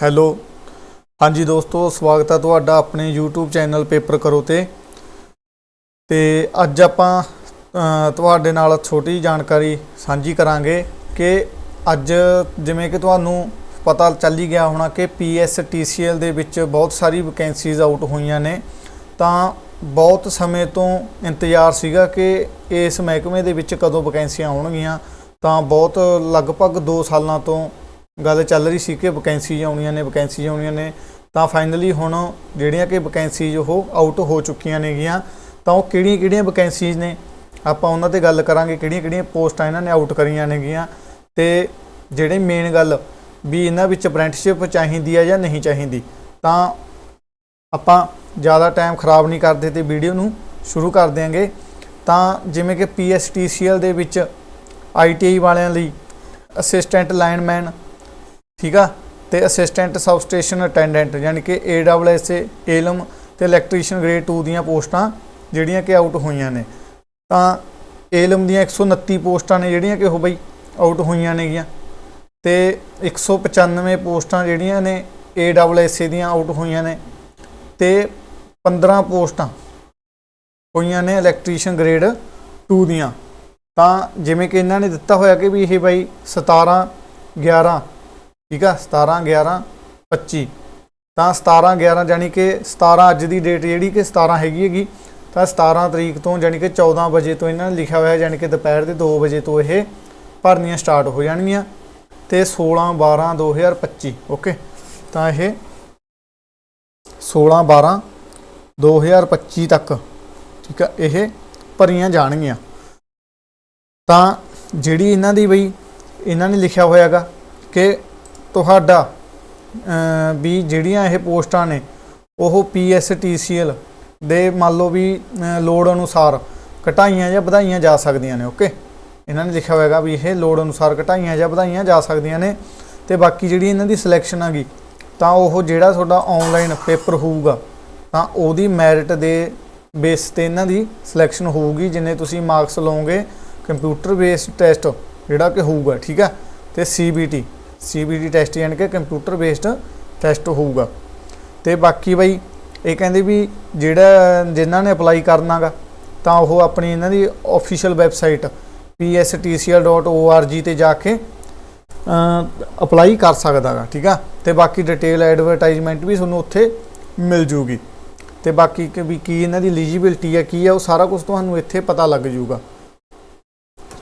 Hello. ਹਾਂਜੀ ਦੋਸਤੋ, ਸਵਾਗਤ ਹੈ ਤੁਹਾਡਾ ਆਪਣੇ YouTube ਚੈਨਲ ਪੇਪਰ ਕਰੋ ਤੇ। ਤੇ ਅੱਜ ਆਪਾਂ ਤੁਹਾਡੇ ਨਾਲ ਛੋਟੀ ਜਿਹੀ ਜਾਣਕਾਰੀ ਸਾਂਝੀ ਕਰਾਂਗੇ ਕਿ ਅੱਜ ਜਿਵੇਂ ਕਿ ਤੁਹਾਨੂੰ ਪਤਾ ਚੱਲ ਹੀ ਗਿਆ ਹੋਣਾ ਕਿ PSTCL ਦੇ ਵਿੱਚ ਬਹੁਤ ਸਾਰੀ ਵੈਕੈਂਸੀਜ਼ ਆਊਟ ਹੋਈਆਂ ਨੇ। ਤਾਂ ਬਹੁਤ ਸਮੇਂ ਤੋਂ ਇੰਤਜ਼ਾਰ ਸੀਗਾ ਕਿ ਇਸ ਮਹਿਕਮੇ ਦੇ ਵਿੱਚ ਕਦੋਂ ਵੈਕੈਂਸੀਆਂ ਆਉਣਗੀਆਂ। ਤਾਂ ਬਹੁਤ ਲਗਭਗ 2 ਸਾਲਾਂ ਤੋਂ ਗੱਲ ਚੱਲ ਰਹੀ ਸੀ ਕਿ ਵੈਕੈਂਸੀਜ਼ ਆਉਣੀਆਂ ਨੇ ਵੈਕੈਂਸੀਜ਼ ਆਉਣੀਆਂ ਨੇ, ਤਾਂ ਫਾਈਨਲੀ ਹੁਣ ਜਿਹੜੀਆਂ ਕਿ ਵੈਕੈਂਸੀਜ਼ ਉਹ ਆਊਟ ਹੋ ਚੁੱਕੀਆਂ ਨੇਗੀਆਂ, ਤਾਂ ਉਹ ਕਿਹੜੀਆਂ ਕਿਹੜੀਆਂ ਵੈਕੈਂਸੀਜ਼ ਨੇ? ਆਪਾਂ ਉਹਨਾਂ ਤੇ ਗੱਲ ਕਰਾਂਗੇ, ਕਿਹੜੀਆਂ ਕਿਹੜੀਆਂ ਪੋਸਟਾਂ ਇਹਨਾਂ ਨੇ ਆਊਟ ਕਰੀਆਂ ਨੇਗੀਆਂ, ਤੇ ਜਿਹੜੇ ਮੇਨ ਗੱਲ ਵੀ ਇਹਨਾਂ ਵਿੱਚ ਅਪ੍ਰੈਂਟਿਸਸ਼ਿਪ ਚਾਹੀਦੀ ਹੈ ਜਾਂ ਨਹੀਂ ਚਾਹੀਦੀ, ਤਾਂ ਆਪਾਂ ਜ਼ਿਆਦਾ ਟਾਈਮ ਖਰਾਬ ਨਹੀਂ ਕਰਦੇ ਤੇ ਵੀਡੀਓ ਨੂੰ ਸ਼ੁਰੂ ਕਰ ਦਿਆਂਗੇ। ਤਾਂ ਜਿਵੇਂ ਕਿ PSTCL ਦੇ ਵਿੱਚ ITI ਵਾਲਿਆਂ ਲਈ ਅਸਿਸਟੈਂਟ ਲਾਈਨਮੈਨ ਠੀਕ ਆ? ਤੇ ਅਸਿਸਟੈਂਟ ਸਬ ਸਟੇਸ਼ਨ ਅਟੈਂਡੈਂਟ ਯਾਨੀ ਕਿ AWS ਏਲਮ ਤੇ ਇਲੈਕਟ੍ਰੀਸ਼ੀਅਨ ਗ੍ਰੇਡ 2 ਦੀਆਂ ਪੋਸਟਾਂ ਜਿਹੜੀਆਂ ਕਿ ਆਊਟ ਹੋਈਆਂ ਨੇ। ਤਾਂ ਏਲਮ ਦੀਆਂ 129 ਪੋਸਟਾਂ ਨੇ ਜਿਹੜੀਆਂ ਕਿ ਉਹ ਬਈ ਆਊਟ ਹੋਈਆਂ ਨੇਗੀਆਂ। ਤੇ 195 ਪੋਸਟਾਂ ਜਿਹੜੀਆਂ ਨੇ AWS ਦੀਆਂ ਆਊਟ ਹੋਈਆਂ ਨੇ। ਤੇ 15 ਪੋਸਟਾਂ ਹੋਈਆਂ ਨੇ ਇਲੈਕਟ੍ਰੀਸ਼ੀਅਨ ਗ੍ਰੇਡ 2 ਦੀਆਂ। ਤਾਂ ਜਿਵੇਂ ਕਿ ਇਹਨਾਂ ਨੇ ਦਿੱਤਾ ਹੋਇਆ ਕਿ ਵੀ ਇਹ ਬਾਈ 17 11 ਠੀਕ ਆ 17 11 25 ਤਾਂ 17 11 ਜਾਨੀ ਕਿ 17 ਅੱਜ ਦੀ ਡੇਟ ਜਿਹੜੀ ਕਿ 17 ਹੈਗੀ ਹੈਗੀ, ਤਾਂ 17 ਤਰੀਕ ਤੋਂ ਜਾਨੀ ਕਿ 14 ਵਜੇ ਤੋਂ ਇਹਨਾਂ ਨੇ ਲਿਖਿਆ ਹੋਇਆ ਜਾਨੀ ਕਿ ਦੁਪਹਿਰ ਦੇ 2 ਵਜੇ ਤੋਂ ਇਹ ਭਰਨੀਆਂ ਸਟਾਰਟ ਹੋ ਜਾਣਗੀਆਂ। ਤੇ 16 12 2025 ਓਕੇ ਤਾਂ ਇਹ 16 12 2025 ਤੱਕ, ਠੀਕ ਆ, ਇਹ ਭਰੀਆਂ ਜਾਣਗੀਆਂ। ਤਾਂ ਜਿਹੜੀ ਇਹਨਾਂ ਦੀ ਬਈ, ਇਹਨਾਂ ਨੇ ਲਿਖਿਆ ਹੋਇਆਗਾ ਕਿ ਤੁਹਾਡਾ ਵੀ ਜਿਹੜੀਆਂ ਇਹ ਪੋਸਟਾਂ ਨੇ, ਉਹ PSTCL ਦੇ ਮੰਨ ਲਓ ਵੀ ਲੋੜ ਅਨੁਸਾਰ ਘਟਾਈਆਂ ਜਾਂ ਵਧਾਈਆਂ ਜਾ ਸਕਦੀਆਂ ਨੇ ਓਕੇ ਇਹਨਾਂ ਨੇ ਲਿਖਿਆ ਹੋਇਆਗਾ ਵੀ ਇਹ ਲੋੜ ਅਨੁਸਾਰ ਘਟਾਈਆਂ ਜਾਂ ਵਧਾਈਆਂ ਜਾ ਸਕਦੀਆਂ ਨੇ ਤੇ ਬਾਕੀ ਜਿਹੜੀ ਇਹਨਾਂ ਦੀ ਸਿਲੈਕਸ਼ਨ ਹੈਗੀ, ਤਾਂ ਉਹ ਜਿਹੜਾ ਤੁਹਾਡਾ ਆਨਲਾਈਨ ਪੇਪਰ ਹੋਊਗਾ, ਤਾਂ ਉਹਦੀ ਮੈਰਿਟ ਦੇ ਬੇਸ ਤੇ ਇਹਨਾਂ ਦੀ ਸਿਲੈਕਸ਼ਨ ਹੋਊਗੀ, ਜਿੰਨੇ ਤੁਸੀਂ ਮਾਰਕਸ ਲਓਗੇ ਕੰਪਿਊਟਰ ਬੇਸਡ ਟੈਸਟ ਜਿਹੜਾ ਕਿ ਹੋਊਗਾ, ਠੀਕ ਆ ਤੇ CBT CBT ਟੈਸਟ ਯਾਨੀ ਕਿ ਕੰਪਿਊਟਰ ਬੇਸਡ ਟੈਸਟ ਹੋਊਗਾ। ਤੇ ਬਾਕੀ ਬਈ, ਇਹ ਕਹਿੰਦੇ ਵੀ ਜਿਹੜਾ ਜਿਨ੍ਹਾਂ ਨੇ ਅਪਲਾਈ ਕਰਨਾਗਾ, ਤਾਂ ਉਹ ਆਪਣੀ ਇਹਨਾਂ ਦੀ ਅਫੀਸ਼ੀਅਲ ਵੈਬਸਾਈਟ pstcl.org ਤੇ ਜਾ ਕੇ ਅਪਲਾਈ ਕਰ ਸਕਦਾਗਾ, ਠੀਕ ਆ? ਤੇ ਬਾਕੀ ਡਿਟੇਲ ਐਡਵਰਟਾਈਜ਼ਮੈਂਟ ਵੀ ਤੁਹਾਨੂੰ ਉੱਥੇ ਮਿਲ ਜੂਗੀ। ਤੇ ਬਾਕੀ ਕਿ ਵੀ ਕੀ ਇਹਨਾਂ ਦੀ ਐਲੀਜੀਬਿਲਟੀ ਹੈ ਕੀ ਹੈ ਉਹ ਸਾਰਾ ਕੁਝ ਤੁਹਾਨੂੰ ਇੱਥੇ ਪਤਾ ਲੱਗ ਜੂਗਾ।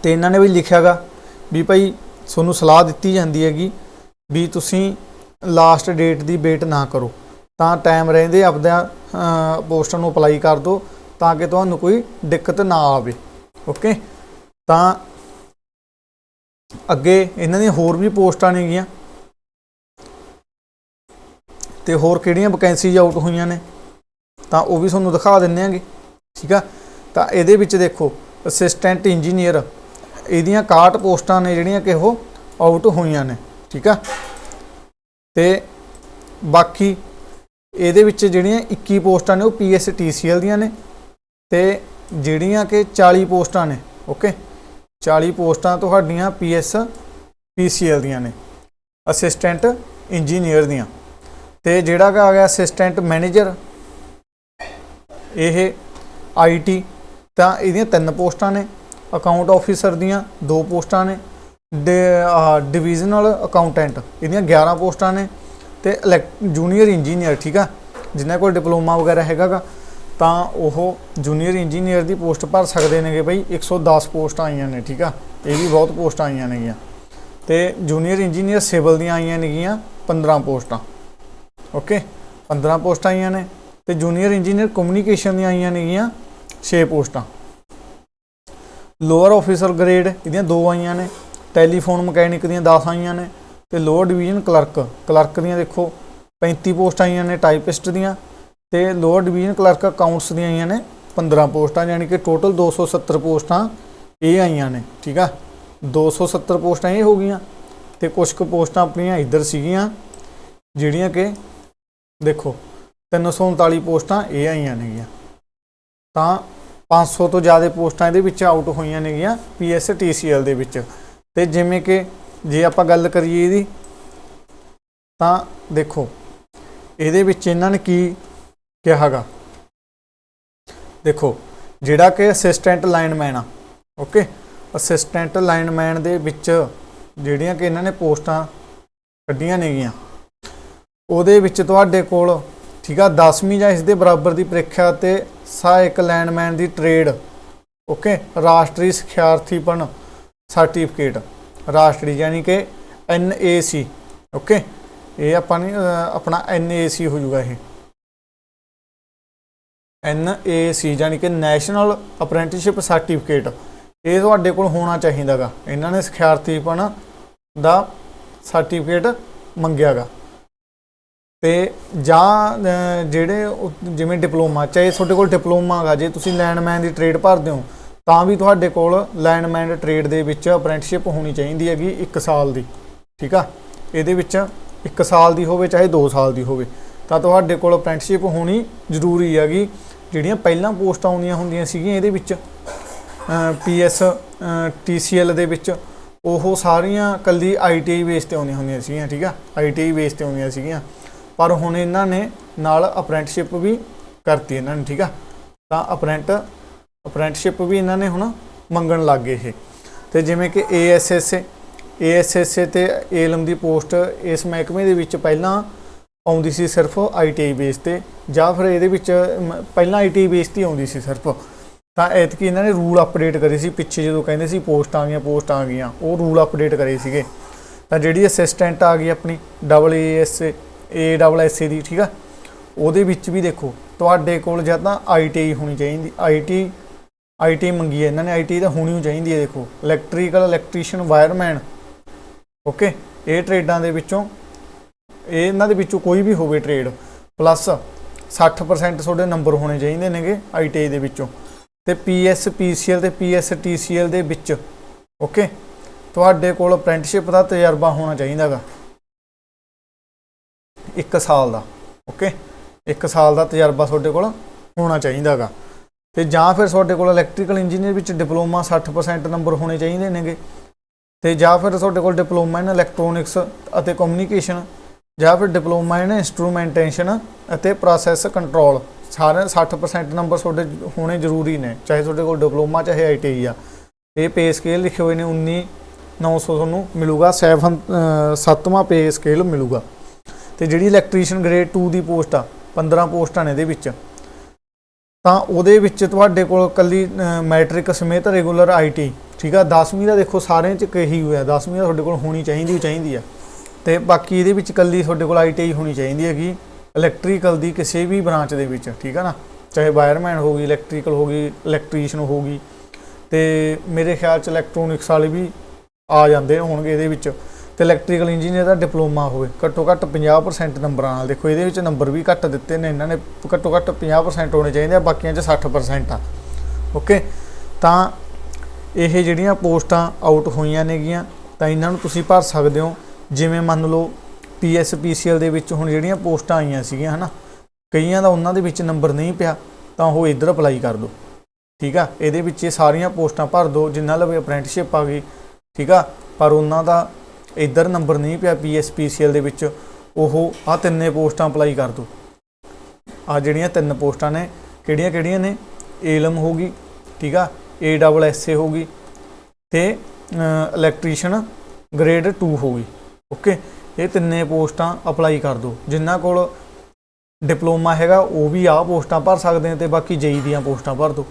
ਤੇ ਇਹਨਾਂ ਨੇ ਵੀ ਲਿਖਿਆਗਾ ਵੀ ਭਾਈ ਤੁਹਾਨੂੰ ਸਲਾਹ ਦਿੱਤੀ ਜਾਂਦੀ ਹੈਗੀ ਵੀ ਤੁਸੀਂ ਲਾਸਟ ਡੇਟ ਦੀ ਵੇਟ ਨਾ ਕਰੋ। ਤਾਂ ਟਾਈਮ ਰਹਿੰਦੇ ਆਪਦਾ ਪੋਸਟਾਂ ਨੂੰ ਅਪਲਾਈ ਕਰ ਦਿਓ ਤਾਂ ਕਿ ਤੁਹਾਨੂੰ ਕੋਈ ਦਿੱਕਤ ਨਾ ਆਵੇ। ਓਕੇ ਤਾਂ ਅੱਗੇ ਇਹਨਾਂ ਦੀਆਂ ਹੋਰ ਵੀ ਪੋਸਟਾਂ ਨੇਗੀਆਂ ਤੇ ਹੋਰ ਕਿਹੜੀਆਂ ਵੈਕੈਂਸੀਜ਼ ਆਊਟ ਹੋਈਆਂ ਨੇ? ਤਾਂ ਉਹ ਵੀ ਤੁਹਾਨੂੰ ਦਿਖਾ ਦਿੰਨੇ ਆਂਗੇ ਠੀਕ ਆ? ਤਾਂ ਇਹਦੇ ਵਿੱਚ ਦੇਖੋ ਅਸਿਸਟੈਂਟ ਇੰਜੀਨੀਅਰ ਇਹਦੀਆਂ 61 ਪੋਸਟਾਂ ਨੇ ਜਿਹੜੀਆਂ ਕਿ ਉਹ ਆਊਟ ਹੋਈਆਂ ਨੇ, ਠੀਕ ਆ? ਤੇ ਬਾਕੀ ਇਹਦੇ ਵਿੱਚ ਜਿਹੜੀਆਂ 21 ਪੋਸਟਾਂ ਨੇ ਉਹ PSTCL ਦੀਆਂ ਨੇ ਤੇ ਜਿਹੜੀਆਂ ਕਿ 40 ਪੋਸਟਾਂ ਨੇ, ਓਕੇ? 40 ਪੋਸਟਾਂ ਤੁਹਾਡੀਆਂ PS PCL ਦੀਆਂ ਨੇ, ਅਸਿਸਟੈਂਟ ਇੰਜੀਨੀਅਰ ਦੀਆਂ। ਤੇ ਜਿਹੜਾ ਕਿ ਆ ਗਿਆ ਅਸਿਸਟੈਂਟ ਮੈਨੇਜਰ, ਇਹ ਆਈਟੀ ਤਾਂ ਇਹਦੀਆਂ ਤਿੰਨ ਪੋਸਟਾਂ ਨੇ। ਅਕਾਊਂਟ ਆਫੀਸਰ ਦੀਆਂ ਦੋ ਪੋਸਟਾਂ ਨੇ ਡਿਵੀਜ਼ਨਲ ਅਕਾਊਂਟੈਂਟ, ਇਹਦੀਆਂ 11 ਪੋਸਟਾਂ ਨੇ ਤੇ ਜੂਨੀਅਰ ਇੰਜੀਨੀਅਰ, ਠੀਕ ਆ? ਜਿਨ੍ਹਾਂ ਕੋਲ ਡਿਪਲੋਮਾ ਵਗੈਰਾ ਹੈਗਾਗਾ, ਤਾਂ ਉਹ ਜੂਨੀਅਰ ਇੰਜੀਨੀਅਰ ਦੀ ਪੋਸਟ ਭਰ ਸਕਦੇ ਨੇਗੇ ਬਈ 110 ਪੋਸਟਾਂ ਆਈਆਂ ਨੇ, ਠੀਕ ਆ? ਇਹ ਵੀ ਬਹੁਤ ਪੋਸਟਾਂ ਆਈਆਂ ਨੇਗੀਆਂ। ਤੇ ਜੂਨੀਅਰ ਇੰਜੀਨੀਅਰ ਸਿਵਲ ਦੀਆਂ ਆਈਆਂ ਨੇਗੀਆਂ 15 ਪੋਸਟਾਂ। ਓਕੇ? 15 ਪੋਸਟਾਂ ਆਈਆਂ ਨੇ, ਤੇ ਜੂਨੀਅਰ ਇੰਜੀਨੀਅਰ ਕਮਿਊਨੀਕੇਸ਼ਨ ਦੀਆਂ ਆਈਆਂ ਨੇਗੀਆਂ 6 ਪੋਸਟਾਂ। ਲੋਅਰ ਆਫੀਸਰ ਗ੍ਰੇਡ, ਇਹਦੀਆਂ ਦੋ ਆਈਆਂ ਨੇ, ਟੈਲੀਫੋਨ ਮਕੈਨਿਕ ਦੀਆਂ 10 ਆਈਆਂ ਨੇ ਤੇ ਲੋਅਰ ਡਿਵੀਜ਼ਨ ਕਲਰਕ ਕਲਰਕ ਦੀਆਂ ਦੇਖੋ 35 ਪੋਸਟਾਂ ਆਈਆਂ ਨੇ ਟਾਈਪਿਸਟ ਦੀਆਂ ਤੇ ਲੋਅਰ ਡਿਵੀਜ਼ਨ ਕਲਰਕ ਅਕਾਊਂਟਸ ਦੀਆਂ ਆਈਆਂ ਨੇ 15 ਪੋਸਟਾਂ, ਯਾਨੀ ਕਿ ਟੋਟਲ 270 ਪੋਸਟਾਂ ਇਹ ਆਈਆਂ ਨੇ, ਠੀਕ ਆ? 270 ਪੋਸਟਾਂ ਇਹ ਹੋ ਗਈਆਂ ਤੇ ਕੁਝ ਕੁ ਪੋਸਟਾਂ ਆਪਣੀਆਂ ਇੱਧਰ ਸੀਗੀਆਂ, ਜਿਹੜੀਆਂ ਕਿ ਦੇਖੋ 339 ਪੋਸਟਾਂ ਇਹ ਆਈਆਂ ਨੇਗੀਆਂ। ਤਾਂ 500 ਤੋਂ ਜ਼ਿਆਦਾ ਪੋਸਟਾਂ ਇਹਦੇ ਵਿੱਚ ਆਊਟ ਹੋਈਆਂ ਨੇਗੀਆਂ PSTCL ਦੇ ਵਿੱਚ। ਤੇ ਜਿਵੇਂ ਕਿ ਜੇ ਆਪਾਂ ਗੱਲ ਕਰੀਏ ਇਹਦੀ, ਤਾਂ ਦੇਖੋ, ਇਹਦੇ ਵਿੱਚ ਇਹਨਾਂ ਨੇ ਕੀ ਕਿਹਾਗਾ ਦੇਖੋ, ਜਿਹੜਾ ਕਿ ਅਸਿਸਟੈਂਟ ਲਾਈਨਮੈਨ ਆ ਓਕੇ ਅਸਿਸਟੈਂਟ ਲਾਈਨਮੈਨ ਦੇ ਵਿੱਚ ਜਿਹੜੀਆਂ ਕਿ ਇਹਨਾਂ ਨੇ ਪੋਸਟਾਂ ਕੱਢੀਆਂ ਨੇਗੀਆਂ, ਉਹਦੇ ਵਿੱਚ ਤੁਹਾਡੇ ਕੋਲ ਠੀਕ ਆ 10ਵੀਂ ਜਾਂ ਇਸ ਦੇ ਬਰਾਬਰ ਦੀ ਪ੍ਰੀਖਿਆ ਤੇ ਸਹਾਇਕ ਲੈਂਡਮੈਨ ਦੀ ਟ੍ਰੇਡ ਓਕੇ ਰਾਸ਼ਟਰੀ ਸਿਖਿਆਰਥੀਪਣ ਸਰਟੀਫਿਕੇਟ ਰਾਸ਼ਟਰੀ ਯਾਨੀ ਕਿ NAC ਓਕੇ ਇਹ ਆਪਾਂ ਨੇ ਅਹ, ਆਪਣਾ NAC ਹੋ ਜਾਊਗਾ ਇਹ। NAC ਯਾਨੀ ਕਿ ਨੈਸ਼ਨਲ ਅਪ੍ਰੈਂਟਿਸਸ਼ਿਪ ਸਰਟੀਫਿਕੇਟ ਇਹ ਤੁਹਾਡੇ ਕੋਲ ਹੋਣਾ ਚਾਹੀਦਾਗਾ। ਇਹਨਾਂ ਨੇ ਸਿਖਿਆਰਥੀਪਣ ਦਾ ਸਰਟੀਫਿਕੇਟ ਮੰਗਿਆਗਾ। ਤੇ ਜਾਂ ਜਿਹੜੇ ਜਿਵੇਂ ਡਿਪਲੋਮਾ, ਚਾਹੇ ਤੁਹਾਡੇ ਕੋਲ ਡਿਪਲੋਮਾ ਹੈਗਾ, ਜੇ ਤੁਸੀਂ ਲੈਂਡਮੈਨ ਦੀ ਟ੍ਰੇਡ ਭਰਦੇ ਹੋ, ਤਾਂ ਵੀ ਤੁਹਾਡੇ ਕੋਲ ਲਾਈਨਮੈਨ ਟ੍ਰੇਡ ਦੇ ਵਿੱਚ ਅਪ੍ਰੈਂਟਿਸਸ਼ਿਪ ਹੋਣੀ ਚਾਹੀਦੀ ਹੈਗੀ 1 ਸਾਲ ਦੀ, ਠੀਕ ਆ? ਇਹਦੇ ਵਿੱਚ 1 ਸਾਲ ਦੀ ਹੋਵੇ, ਚਾਹੇ 2 ਸਾਲ ਦੀ ਹੋਵੇ, ਤਾਂ ਤੁਹਾਡੇ ਕੋਲ ਅਪ੍ਰੈਂਟਿਸਸ਼ਿਪ ਹੋਣੀ ਜ਼ਰੂਰੀ ਹੈਗੀ। ਜਿਹੜੀਆਂ ਪਹਿਲਾਂ ਪੋਸਟਾਂ ਆਉਂਦੀਆਂ ਹੁੰਦੀਆਂ ਸੀਗੀਆਂ ਇਹਦੇ ਵਿੱਚ ਪੀਐਸ ਟੀਸੀਐਲ ਦੇ ਵਿੱਚ, ਉਹ ਸਾਰੀਆਂ ਕੱਲੀ ਆਈਟੀਆਈ ਬੇਸ ਤੇ ਆਉਂਦੀਆਂ ਹੁੰਦੀਆਂ ਸੀਗੀਆਂ, ਠੀਕ ਆ? ਆਈਟੀਆਈ ਬੇਸ ਤੇ ਆਉਂਦੀਆਂ ਸੀਗੀਆਂ। ਪਰ ਹੁਣ ਇਹਨਾਂ ਨੇ ਨਾਲ ਅਪ੍ਰੈਂਟਿਸਸ਼ਿਪ ਵੀ ਕਰਤੀ ਇਹਨਾਂ ਨੇ ਠੀਕ ਆ? ਤਾਂ ਅਪ੍ਰੈਂਟ ਅਪ੍ਰੈਂਟਿਸਸ਼ਿਪ ਵੀ ਇਹਨਾਂ ਨੇ ਹੁਣ ਮੰਗਣ ਲੱਗ ਗਏ ਇਹ। ਤੇ ਜਿਵੇਂ ਕਿ ਏਐਸਐਸ ਏਐਸਐਸ ਤੇ ਏਲਮ ਦੀ ਪੋਸਟ ਇਸ ਮਹਿਕਮੇ ਦੇ ਵਿੱਚ ਪਹਿਲਾਂ ਆਉਂਦੀ ਸੀ ਸਿਰਫ ਆਈਟੀਆਈ ਬੇਸ ਤੇ ਜਾਂ ਫਿਰ ਇਹਦੇ ਵਿੱਚ ਮ, ਪਹਿਲਾਂ ਆਈਟੀਆਈ ਬੇਸ ਤੇ ਆਉਂਦੀ ਸੀ ਸਿਰਫ। ਤਾਂ ਐਤਕੀ ਇਹਨਾਂ ਨੇ ਰੂਲ ਅਪਡੇਟ ਕਰੇ ਸੀ ਪਿੱਛੇ ਜਦੋਂ ਕਹਿੰਦੇ ਸੀ ਪੋਸਟਾਂ ਆ ਗਈਆਂ ਪੋਸਟਾਂ ਆ ਗਈਆਂ ਉਹ ਰੂਲ ਅਪਡੇਟ ਕਰੇ ਸੀਗੇ। ਤਾਂ ਜਿਹੜੀ ਅਸਿਸਟੈਂਟ ਆ ਗਈ ਆਪਣੀ double AS A double S A ਦੀ, ਠੀਕ ਆ? ਉਹਦੇ ਵਿੱਚ ਵੀ ਦੇਖੋ, ਤੁਹਾਡੇ ਕੋਲ ਜਾਂ ਤਾਂ ਆਈਟੀਆਈ ਹੋਣੀ ਚਾਹੀਦੀ ਆਈਟੀ ਆਈਟੀ ਮੰਗੀ ਹੈ ਇਹਨਾਂ ਨੇ ਆਈਟੀ ਤਾਂ ਹੋਣੀ ਚਾਹੀਦੀ ਹੈ ਦੇਖੋ। ਇਲੈਕਟ੍ਰੀਕਲ ਇਲੈਕਟ੍ਰੀਸ਼ੀਅਨ ਵਾਇਰਮੈਨ ਓਕੇ ਇਹ ਟ੍ਰੇਡਾਂ ਦੇ ਵਿੱਚੋਂ, ਇਹ ਇਹਨਾਂ ਦੇ ਵਿੱਚੋਂ ਕੋਈ ਵੀ ਹੋਵੇ ਟ੍ਰੇਡ ਪਲੱਸ 60% ਤੁਹਾਡੇ ਨੰਬਰ ਹੋਣੇ ਚਾਹੀਦੇ ਨੇਗੇ ਆਈਟੀਆਈ ਦੇ ਵਿੱਚੋਂ। ਤੇ ਪੀਐਸ ਪੀਸੀਐਲ ਤੇ ਪੀਐਸ ਟੀਸੀਐਲ ਦੇ ਵਿੱਚ ਓਕੇ ਤੁਹਾਡੇ ਕੋਲ ਅਪ੍ਰੈਂਟਿਸਸ਼ਿਪ ਦਾ ਤਜਰਬਾ ਹੋਣਾ ਚਾਹੀਦਾਗਾ 1 ਸਾਲ ਦਾ ਓਕੇ 1 ਸਾਲ ਦਾ ਤਜਰਬਾ ਤੁਹਾਡੇ ਕੋਲ ਹੋਣਾ ਚਾਹੀਦਾਗਾ ਤੇ ਜਾਂ ਫਿਰ ਤੁਹਾਡੇ ਕੋਲ ਇਲੈਕਟ੍ਰੀਕਲ ਇੰਜੀਨੀਅਰ ਵਿੱਚ ਡਿਪਲੋਮਾ 60% ਨੰਬਰ ਹੋਣੇ ਚਾਹੀਦੇ ਨੇਗੇ। ਤੇ ਜਾਂ ਫਿਰ ਤੁਹਾਡੇ ਕੋਲ ਡਿਪਲੋਮਾ ਇਨ ਇਲੈਕਟ੍ਰੋਨਿਕਸ ਅਤੇ ਕਮਿਊਨੀਕੇਸ਼ਨ ਜਾਂ ਫਿਰ ਡਿਪਲੋਮਾ ਇਨ ਇਨਸਟਰੂਮੈਂਟੇਸ਼ਨ ਅਤੇ ਪ੍ਰੋਸੈਸ ਕੰਟਰੋਲ ਸਾਰੇ 60% ਨੰਬਰ ਤੁਹਾਡੇ ਹੋਣੇ ਜ਼ਰੂਰੀ ਨੇ, ਚਾਹੇ ਤੁਹਾਡੇ ਕੋਲ ਡਿਪਲੋਮਾ ਚਾਹੇ ਆਈਟੀਆਈ ਆ। ਇਹ ਪੇ ਸਕੇਲ ਲਿਖੇ ਹੋਏ ਨੇ 19 900 ਤੁਹਾਨੂੰ ਮਿਲੂਗਾ 7 ਸੱਤਵਾਂ ਪੇ ਸਕੇਲ ਮਿਲੂਗਾ। ਤੇ ਜਿਹੜੀ ਇਲੈਕਟ੍ਰੀਸ਼ੀਅਨ ਗ੍ਰੇਡ 2 ਦੀ ਪੋਸਟ ਆ 15 ਪੋਸਟਾਂ ਨੇ ਇਹਦੇ ਵਿੱਚ। ਤਾਂ ਉਹਦੇ ਵਿੱਚ ਤੁਹਾਡੇ ਕੋਲ ਕੱਲੀ ਮੈਟ੍ਰਿਕ ਸਮੇਤ ਰੈਗੂਲਰ ਆਈਟੀ ਠੀਕ ਆ? 10ਵੀਂ ਦਾ ਦੇਖੋ ਸਾਰਿਆਂ ਚ ਕਹੀ ਹੋਇਆ। 10ਵੀਂ ਦਾ ਤੁਹਾਡੇ ਕੋਲ ਹੋਣੀ ਚਾਹੀਦੀ ਚਾਹੀਦੀ ਆ। ਤੇ ਬਾਕੀ ਇਹਦੇ ਵਿੱਚ ਕੱਲੀ ਤੁਹਾਡੇ ਕੋਲ ਆਈਟੀ ਹੋਣੀ ਚਾਹੀਦੀ ਹੈਗੀ ਇਲੈਕਟ੍ਰੀਕਲ ਦੀ ਕਿਸੇ ਵੀ ਬ੍ਰਾਂਚ ਦੇ ਵਿੱਚ, ਠੀਕ ਆ ਨਾ? ਚਾਹੇ ਵਾਇਰਮੈਨ ਹੋਗੀ ਇਲੈਕਟ੍ਰੀਕਲ ਹੋਗੀ ਇਲੈਕਟ੍ਰੀਸ਼ੀਅਨ ਹੋਗੀ ਤੇ ਮੇਰੇ ਖਿਆਲ ਚ ਇਲੈਕਟ੍ਰੋਨਿਕਸ ਵਾਲੇ ਵੀ ਆ ਜਾਂਦੇ ਹੋਣਗੇ ਇਹਦੇ ਵਿੱਚ। ਤੇ ਇਲੈਕਟ੍ਰੀਕਲ ਇੰਜੀਨੀਅਰ ਦਾ ਡਿਪਲੋਮਾ ਹੋਵੇ, ਘੱਟੋ ਘੱਟ 50% ਨੰਬਰਾਂ ਨਾਲ। ਦੇਖੋ, ਇਹਦੇ ਵਿੱਚ ਨੰਬਰ ਵੀ ਘੱਟ ਦਿੱਤੇ ਨੇ, ਇਹਨਾਂ ਨੇ ਘੱਟੋ ਘੱਟ 50% ਹੋਣੇ ਚਾਹੀਦੇ ਆ, ਬਾਕੀਆਂ 'ਚ 60% ਆ। ਓਕੇ? ਤਾਂ ਇਹ ਜਿਹੜੀਆਂ ਪੋਸਟਾਂ ਆਊਟ ਹੋਈਆਂ ਨੇਗੀਆਂ, ਤਾਂ ਇਹਨਾਂ ਨੂੰ ਤੁਸੀਂ ਭਰ ਸਕਦੇ ਹੋ। ਜਿਵੇਂ ਮੰਨ ਲਓ ਪੀਐਸ ਪੀਸੀਐਲ ਦੇ ਵਿੱਚ ਹੁਣ ਜਿਹੜੀਆਂ ਪੋਸਟਾਂ ਆਈਆਂ ਸੀਗੀਆਂ, ਹਨਾ? ਕਈਆਂ ਦਾ ਉਹਨਾਂ ਦੇ ਵਿੱਚ ਨੰਬਰ ਨਹੀਂ ਪਿਆ, ਤਾਂ ਉਹ ਇੱਧਰ ਅਪਲਾਈ ਕਰ ਦਿਓ ਠੀਕ ਆ? ਇਹਦੇ ਵਿੱਚ ਇਹ ਸਾਰੀਆਂ ਪੋਸਟਾਂ ਭਰ ਦਿਓ ਜਿਨ੍ਹਾਂ ਲਵੇ ਅਪ੍ਰੈਂਟਿਸਸ਼ਿਪ ਆ ਗਈ। ਠੀਕ ਆ? ਪਰ ਉਹਨਾਂ ਦਾ ਇੱਧਰ ਨੰਬਰ ਨਹੀਂ ਪਿਆ ਪੀਐਸਪੀਸੀਐਲ ਦੇ ਵਿੱਚ, ਉਹ ਆ ਤਿੰਨੇ ਪੋਸਟਾਂ ਅਪਲਾਈ ਕਰ ਦਿਓ ਆ ਜਿਹੜੀਆਂ ਤਿੰਨ ਪੋਸਟਾਂ ਨੇ, ਕਿਹੜੀਆਂ ਕਿਹੜੀਆਂ ਨੇ? ਏਲਮ ਹੋਗੀ ਠੀਕ ਆ? ਏ ਡਬਲ ਐਸ ਏ ਹੋਗੀ ਤੇ ਇਲੈਕਟ੍ਰੀਸ਼ੀਅਨ ਗ੍ਰੇਡ 2 ਹੋਗੀ ਓਕੇ ਇਹ ਤਿੰਨੇ ਪੋਸਟਾਂ ਅਪਲਾਈ ਕਰ ਦਿਓ ਜਿਨ੍ਹਾਂ ਕੋਲ ਡਿਪਲੋਮਾ ਹੈਗਾ, ਉਹ ਵੀ ਆ ਪੋਸਟਾਂ ਭਰ ਸਕਦੇ ਨੇ ਤੇ ਬਾਕੀ ਜੇਈ ਦੀਆਂ ਪੋਸਟਾਂ ਭਰ ਦਿਓ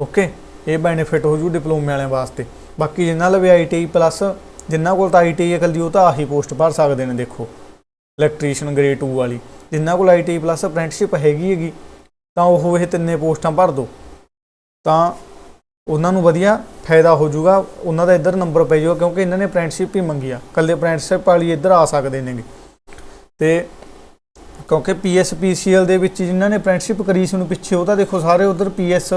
ਓਕੇ ਇਹ ਬੈਨੀਫਿਟ ਹੋ ਜੂ ਡਿਪਲੋਮੇ ਵਾਲਿਆਂ ਵਾਸਤੇ। ਬਾਕੀ ਜਿਨ੍ਹਾਂ ਲਵੇ ਆਈਟੀ ਪਲੱਸ ਜਿਨ੍ਹਾਂ ਕੋਲ ਤਾਂ ਆਈਟੀ ਇਕੱਲੀ ਉਹ ਤਾਂ ਆਹੀ ਪੋਸਟ ਭਰ ਸਕਦੇ ਨੇ, ਦੇਖੋ। ਇਲੈਕਟ੍ਰੀਸ਼ੀਅਨ ਗ੍ਰੇਡ 2 ਵਾਲੀ। ਜਿਨ੍ਹਾਂ ਕੋਲ ਆਈਟੀ ਪਲੱਸ ਅਪ੍ਰੈਂਟਿਸਸ਼ਿਪ ਹੈਗੀ ਹੈਗੀ, ਤਾਂ ਉਹ ਇਹ ਤਿੰਨੇ ਪੋਸਟਾਂ ਭਰ ਦਿਓ ਤਾਂ ਉਹਨਾਂ ਨੂੰ ਵਧੀਆ ਫਾਇਦਾ ਹੋ ਜਾਊਗਾ। ਉਹਨਾਂ ਦਾ ਇੱਧਰ ਨੰਬਰ ਪੈ ਜਾਊਗਾ, ਕਿਉਂਕਿ ਇਹਨਾਂ ਨੇ ਅਪ੍ਰੈਂਟਿਸਸ਼ਿਪ ਹੀ ਮੰਗੀ ਆ। ਕੱਲੇ ਅਪ੍ਰੈਂਟਿਸਸ਼ਿਪ ਵਾਲੀ ਇੱਧਰ ਆ ਸਕਦੇ ਨੇਗੇ। ਤੇ ਕਿਉਂਕਿ ਪੀਐਸਪੀਸੀਐਲ ਦੇ ਵਿੱਚ ਜਿਨ੍ਹਾਂ ਨੇ ਅਪ੍ਰੈਂਟਿਸਸ਼ਿਪ ਕਰੀ ਸੀ ਉਹਨੂੰ ਪਿੱਛੇ, ਉਹ ਤਾਂ ਦੇਖੋ ਸਾਰੇ ਉਧਰ ਪੀਐਸ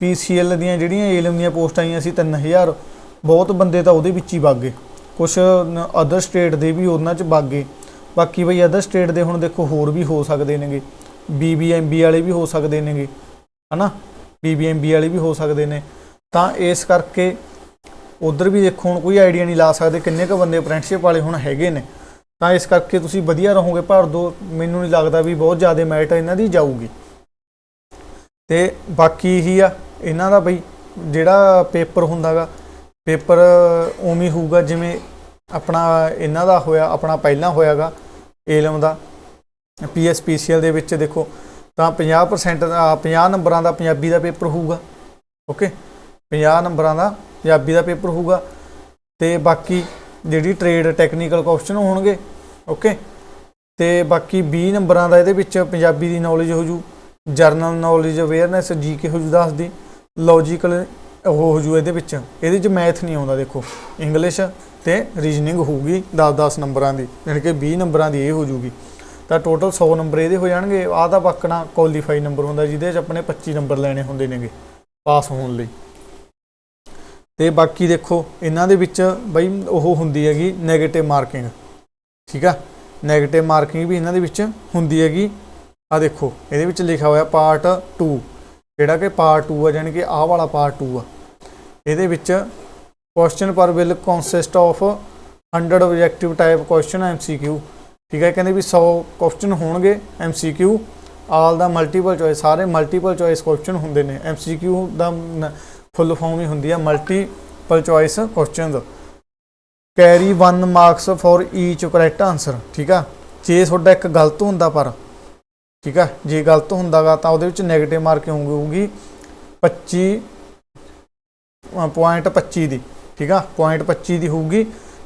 ਪੀਸੀਐਲ ਦੀਆਂ ਜਿਹੜੀਆਂ ਏਲਮ ਦੀਆਂ ਪੋਸਟਾਂ ਆਈਆਂ ਸੀ 3000 ਬਹੁਤ ਬੰਦੇ ਤਾਂ ਉਹਦੇ ਵਿੱਚ ਹੀ ਵਗ ਗਏ। ਕੁਝ ਅਦਰ ਸਟੇਟ ਦੇ ਵੀ ਉਹਨਾਂ 'ਚ ਵਗ ਗਏ। ਬਾਕੀ ਬਈ ਅਦਰ ਸਟੇਟ ਦੇ ਹੁਣ ਦੇਖੋ ਹੋਰ ਵੀ ਹੋ ਸਕਦੇ ਨੇਗੇ। ਬੀਬੀਐਮਬੀ ਵਾਲੇ ਵੀ ਹੋ ਸਕਦੇ ਨੇਗੇ। ਹਨਾ? ਬੀਬੀਐਮਬੀ ਵਾਲੇ ਵੀ ਹੋ ਸਕਦੇ ਨੇ। ਤਾਂ ਇਸ ਕਰਕੇ ਉਧਰ ਵੀ ਦੇਖੋ ਹੁਣ ਕੋਈ ਆਈਡੀਆ ਨਹੀਂ ਲਾ ਸਕਦੇ ਕਿੰਨੇ ਕੁ ਬੰਦੇ ਅਪ੍ਰੈਂਟਿਸਸ਼ਿਪ ਵਾਲੇ ਹੁਣ ਹੈਗੇ ਨੇ। ਤਾਂ ਇਸ ਕਰਕੇ ਤੁਸੀਂ ਵਧੀਆ ਰਹੋਗੇ ਭਰ ਦੋ ਮੈਨੂੰ ਨਹੀਂ ਲੱਗਦਾ ਵੀ ਬਹੁਤ ਜ਼ਿਆਦਾ ਮੈਰਿਟ ਇਹਨਾਂ ਦੀ ਜਾਊਗੀ। ਤੇ ਬਾਕੀ ਇਹੀ ਆ। ਇਹਨਾਂ ਦਾ ਬਈ ਜਿਹੜਾ ਪੇਪਰ ਹੁੰਦਾਗਾ ਪੇਪਰ ਉਵੇਂ ਹੀ ਹੋਊਗਾ ਜਿਵੇਂ ਆਪਣਾ ਇਹਨਾਂ ਦਾ ਹੋਇਆ, ਆਪਣਾ ਪਹਿਲਾਂ ਹੋਇਆਗਾ, ਏਲਮ ਦਾ। ਪੀਐਸਪੀਸੀਐਲ ਦੇ ਵਿੱਚ ਦੇਖੋ, ਤਾਂ 50% ਦਾ 50 ਨੰਬਰਾਂ ਦਾ ਪੰਜਾਬੀ ਦਾ ਪੇਪਰ ਹੋਊਗਾ। ਓਕੇ? 50 ਨੰਬਰਾਂ ਦਾ ਪੰਜਾਬੀ ਦਾ ਪੇਪਰ ਹੋਊਗਾ। ਤੇ ਬਾਕੀ ਜਿਹੜੀ ਟ੍ਰੇਡ ਟੈਕਨੀਕਲ ਕੁਐਸਚਨ ਹੋਣਗੇ, ਓਕੇ? ਤੇ ਬਾਕੀ 20 ਨੰਬਰਾਂ ਦਾ ਇਹਦੇ ਵਿੱਚ ਪੰਜਾਬੀ ਦੀ ਨੌਲੇਜ ਹੋ ਜੂ ਜਰਨਲ ਨੌਲੇਜ ਅਵੇਅਰਨੈਸ ਜੀਕੇ ਹੋ ਜੂ ਦੱਸਦੀ ਲੌਜੀਕਲ ਉਹ ਹੋ ਜੂ ਇਹਦੇ ਵਿੱਚ। ਇਹਦੇ ਵਿੱਚ ਮੈਥ ਨਹੀਂ ਆਉਂਦਾ, ਦੇਖੋ। ਇੰਗਲਿਸ਼ ਤੇ ਰੀਜਨਿੰਗ ਹੋਊਗੀ 10-10 ਨੰਬਰਾਂ ਦੀ ਯਾਨੀ ਕਿ 20 ਨੰਬਰਾਂ ਦੀ ਇਹ ਹੋ ਜੂਗੀ ਤਾਂ ਟੋਟਲ 100 ਨੰਬਰ ਇਹਦੇ ਹੋ ਜਾਣਗੇ। ਆਹ ਤਾਂ ਪੱਕਣਾ ਕੁਆਲੀਫਾਈ ਨੰਬਰ ਹੁੰਦਾ, ਜਿਹਦੇ 'ਚ ਆਪਣੇ 25 ਨੰਬਰ ਲੈਣੇ ਹੁੰਦੇ ਨੇਗੇ ਪਾਸ ਹੋਣ ਲਈ। ਤੇ ਬਾਕੀ ਦੇਖੋ, ਇਹਨਾਂ ਦੇ ਵਿੱਚ ਬਈ ਉਹ ਹੁੰਦੀ ਹੈਗੀ 네ਗੇਟਿਵ ਮਾਰਕਿੰਗ ਠੀਕ ਆ? 네ਗੇਟਿਵ ਮਾਰਕਿੰਗ ਵੀ ਇਹਨਾਂ ਦੇ ਵਿੱਚ ਹੁੰਦੀ ਹੈਗੀ। ਆ ਦੇਖੋ, ਇਹਦੇ ਵਿੱਚ ਲਿਖਿਆ ਹੋਇਆ ਪਾਰਟ 2 ਜਿਹੜਾ ਕਿ ਪਾਰਟ 2 ਆ ਯਾਨੀ ਕਿ ਆਹ ਵਾਲਾ ਪਾਰਟ 2 ਆ। ਇਹਦੇ ਵਿੱਚ question paper will consist of 100 objective type question MCQ ਠੀਕ ਹੈ ਕਹਿੰਦੇ ਵੀ 100 ਕੁਐਸਚਨ ਹੋਣਗੇ ਐਮਸੀਕਿਊ ਆਲ ਦਾ ਮਲਟੀਪਲ ਚੋਇਸ ਸਾਰੇ ਮਲਟੀਪਲ ਚੋਇਸ ਕੁਐਸਚਨ ਹੁੰਦੇ ਨੇ। ਐਮਸੀਕਿਊ ਦਾ ਫੁੱਲ ਫਾਰਮ ਹੀ ਹੁੰਦੀ ਆ multiple choice questions carry 1 marks for each correct answer ਠੀਕ ਆ, ਜੇ ਤੁਹਾਡਾ ਇੱਕ ਗਲਤ ਹੁੰਦਾ ਪਰ ਠੀਕ ਆ? ਜੇ ਗਲਤ ਹੁੰਦਾਗਾ ਤਾਂ ਉਹਦੇ ਵਿੱਚ 네ਗੇਟਿਵ ਮਾਰਕਿੰਗ ਹੋਊਗੀ? 25 ਪੁਆਇੰਟ 25 ਦੀ, ਠੀਕ ਆ? ਪੁਆਇੰਟ 25 ਦੀ ਹੋਊਗੀ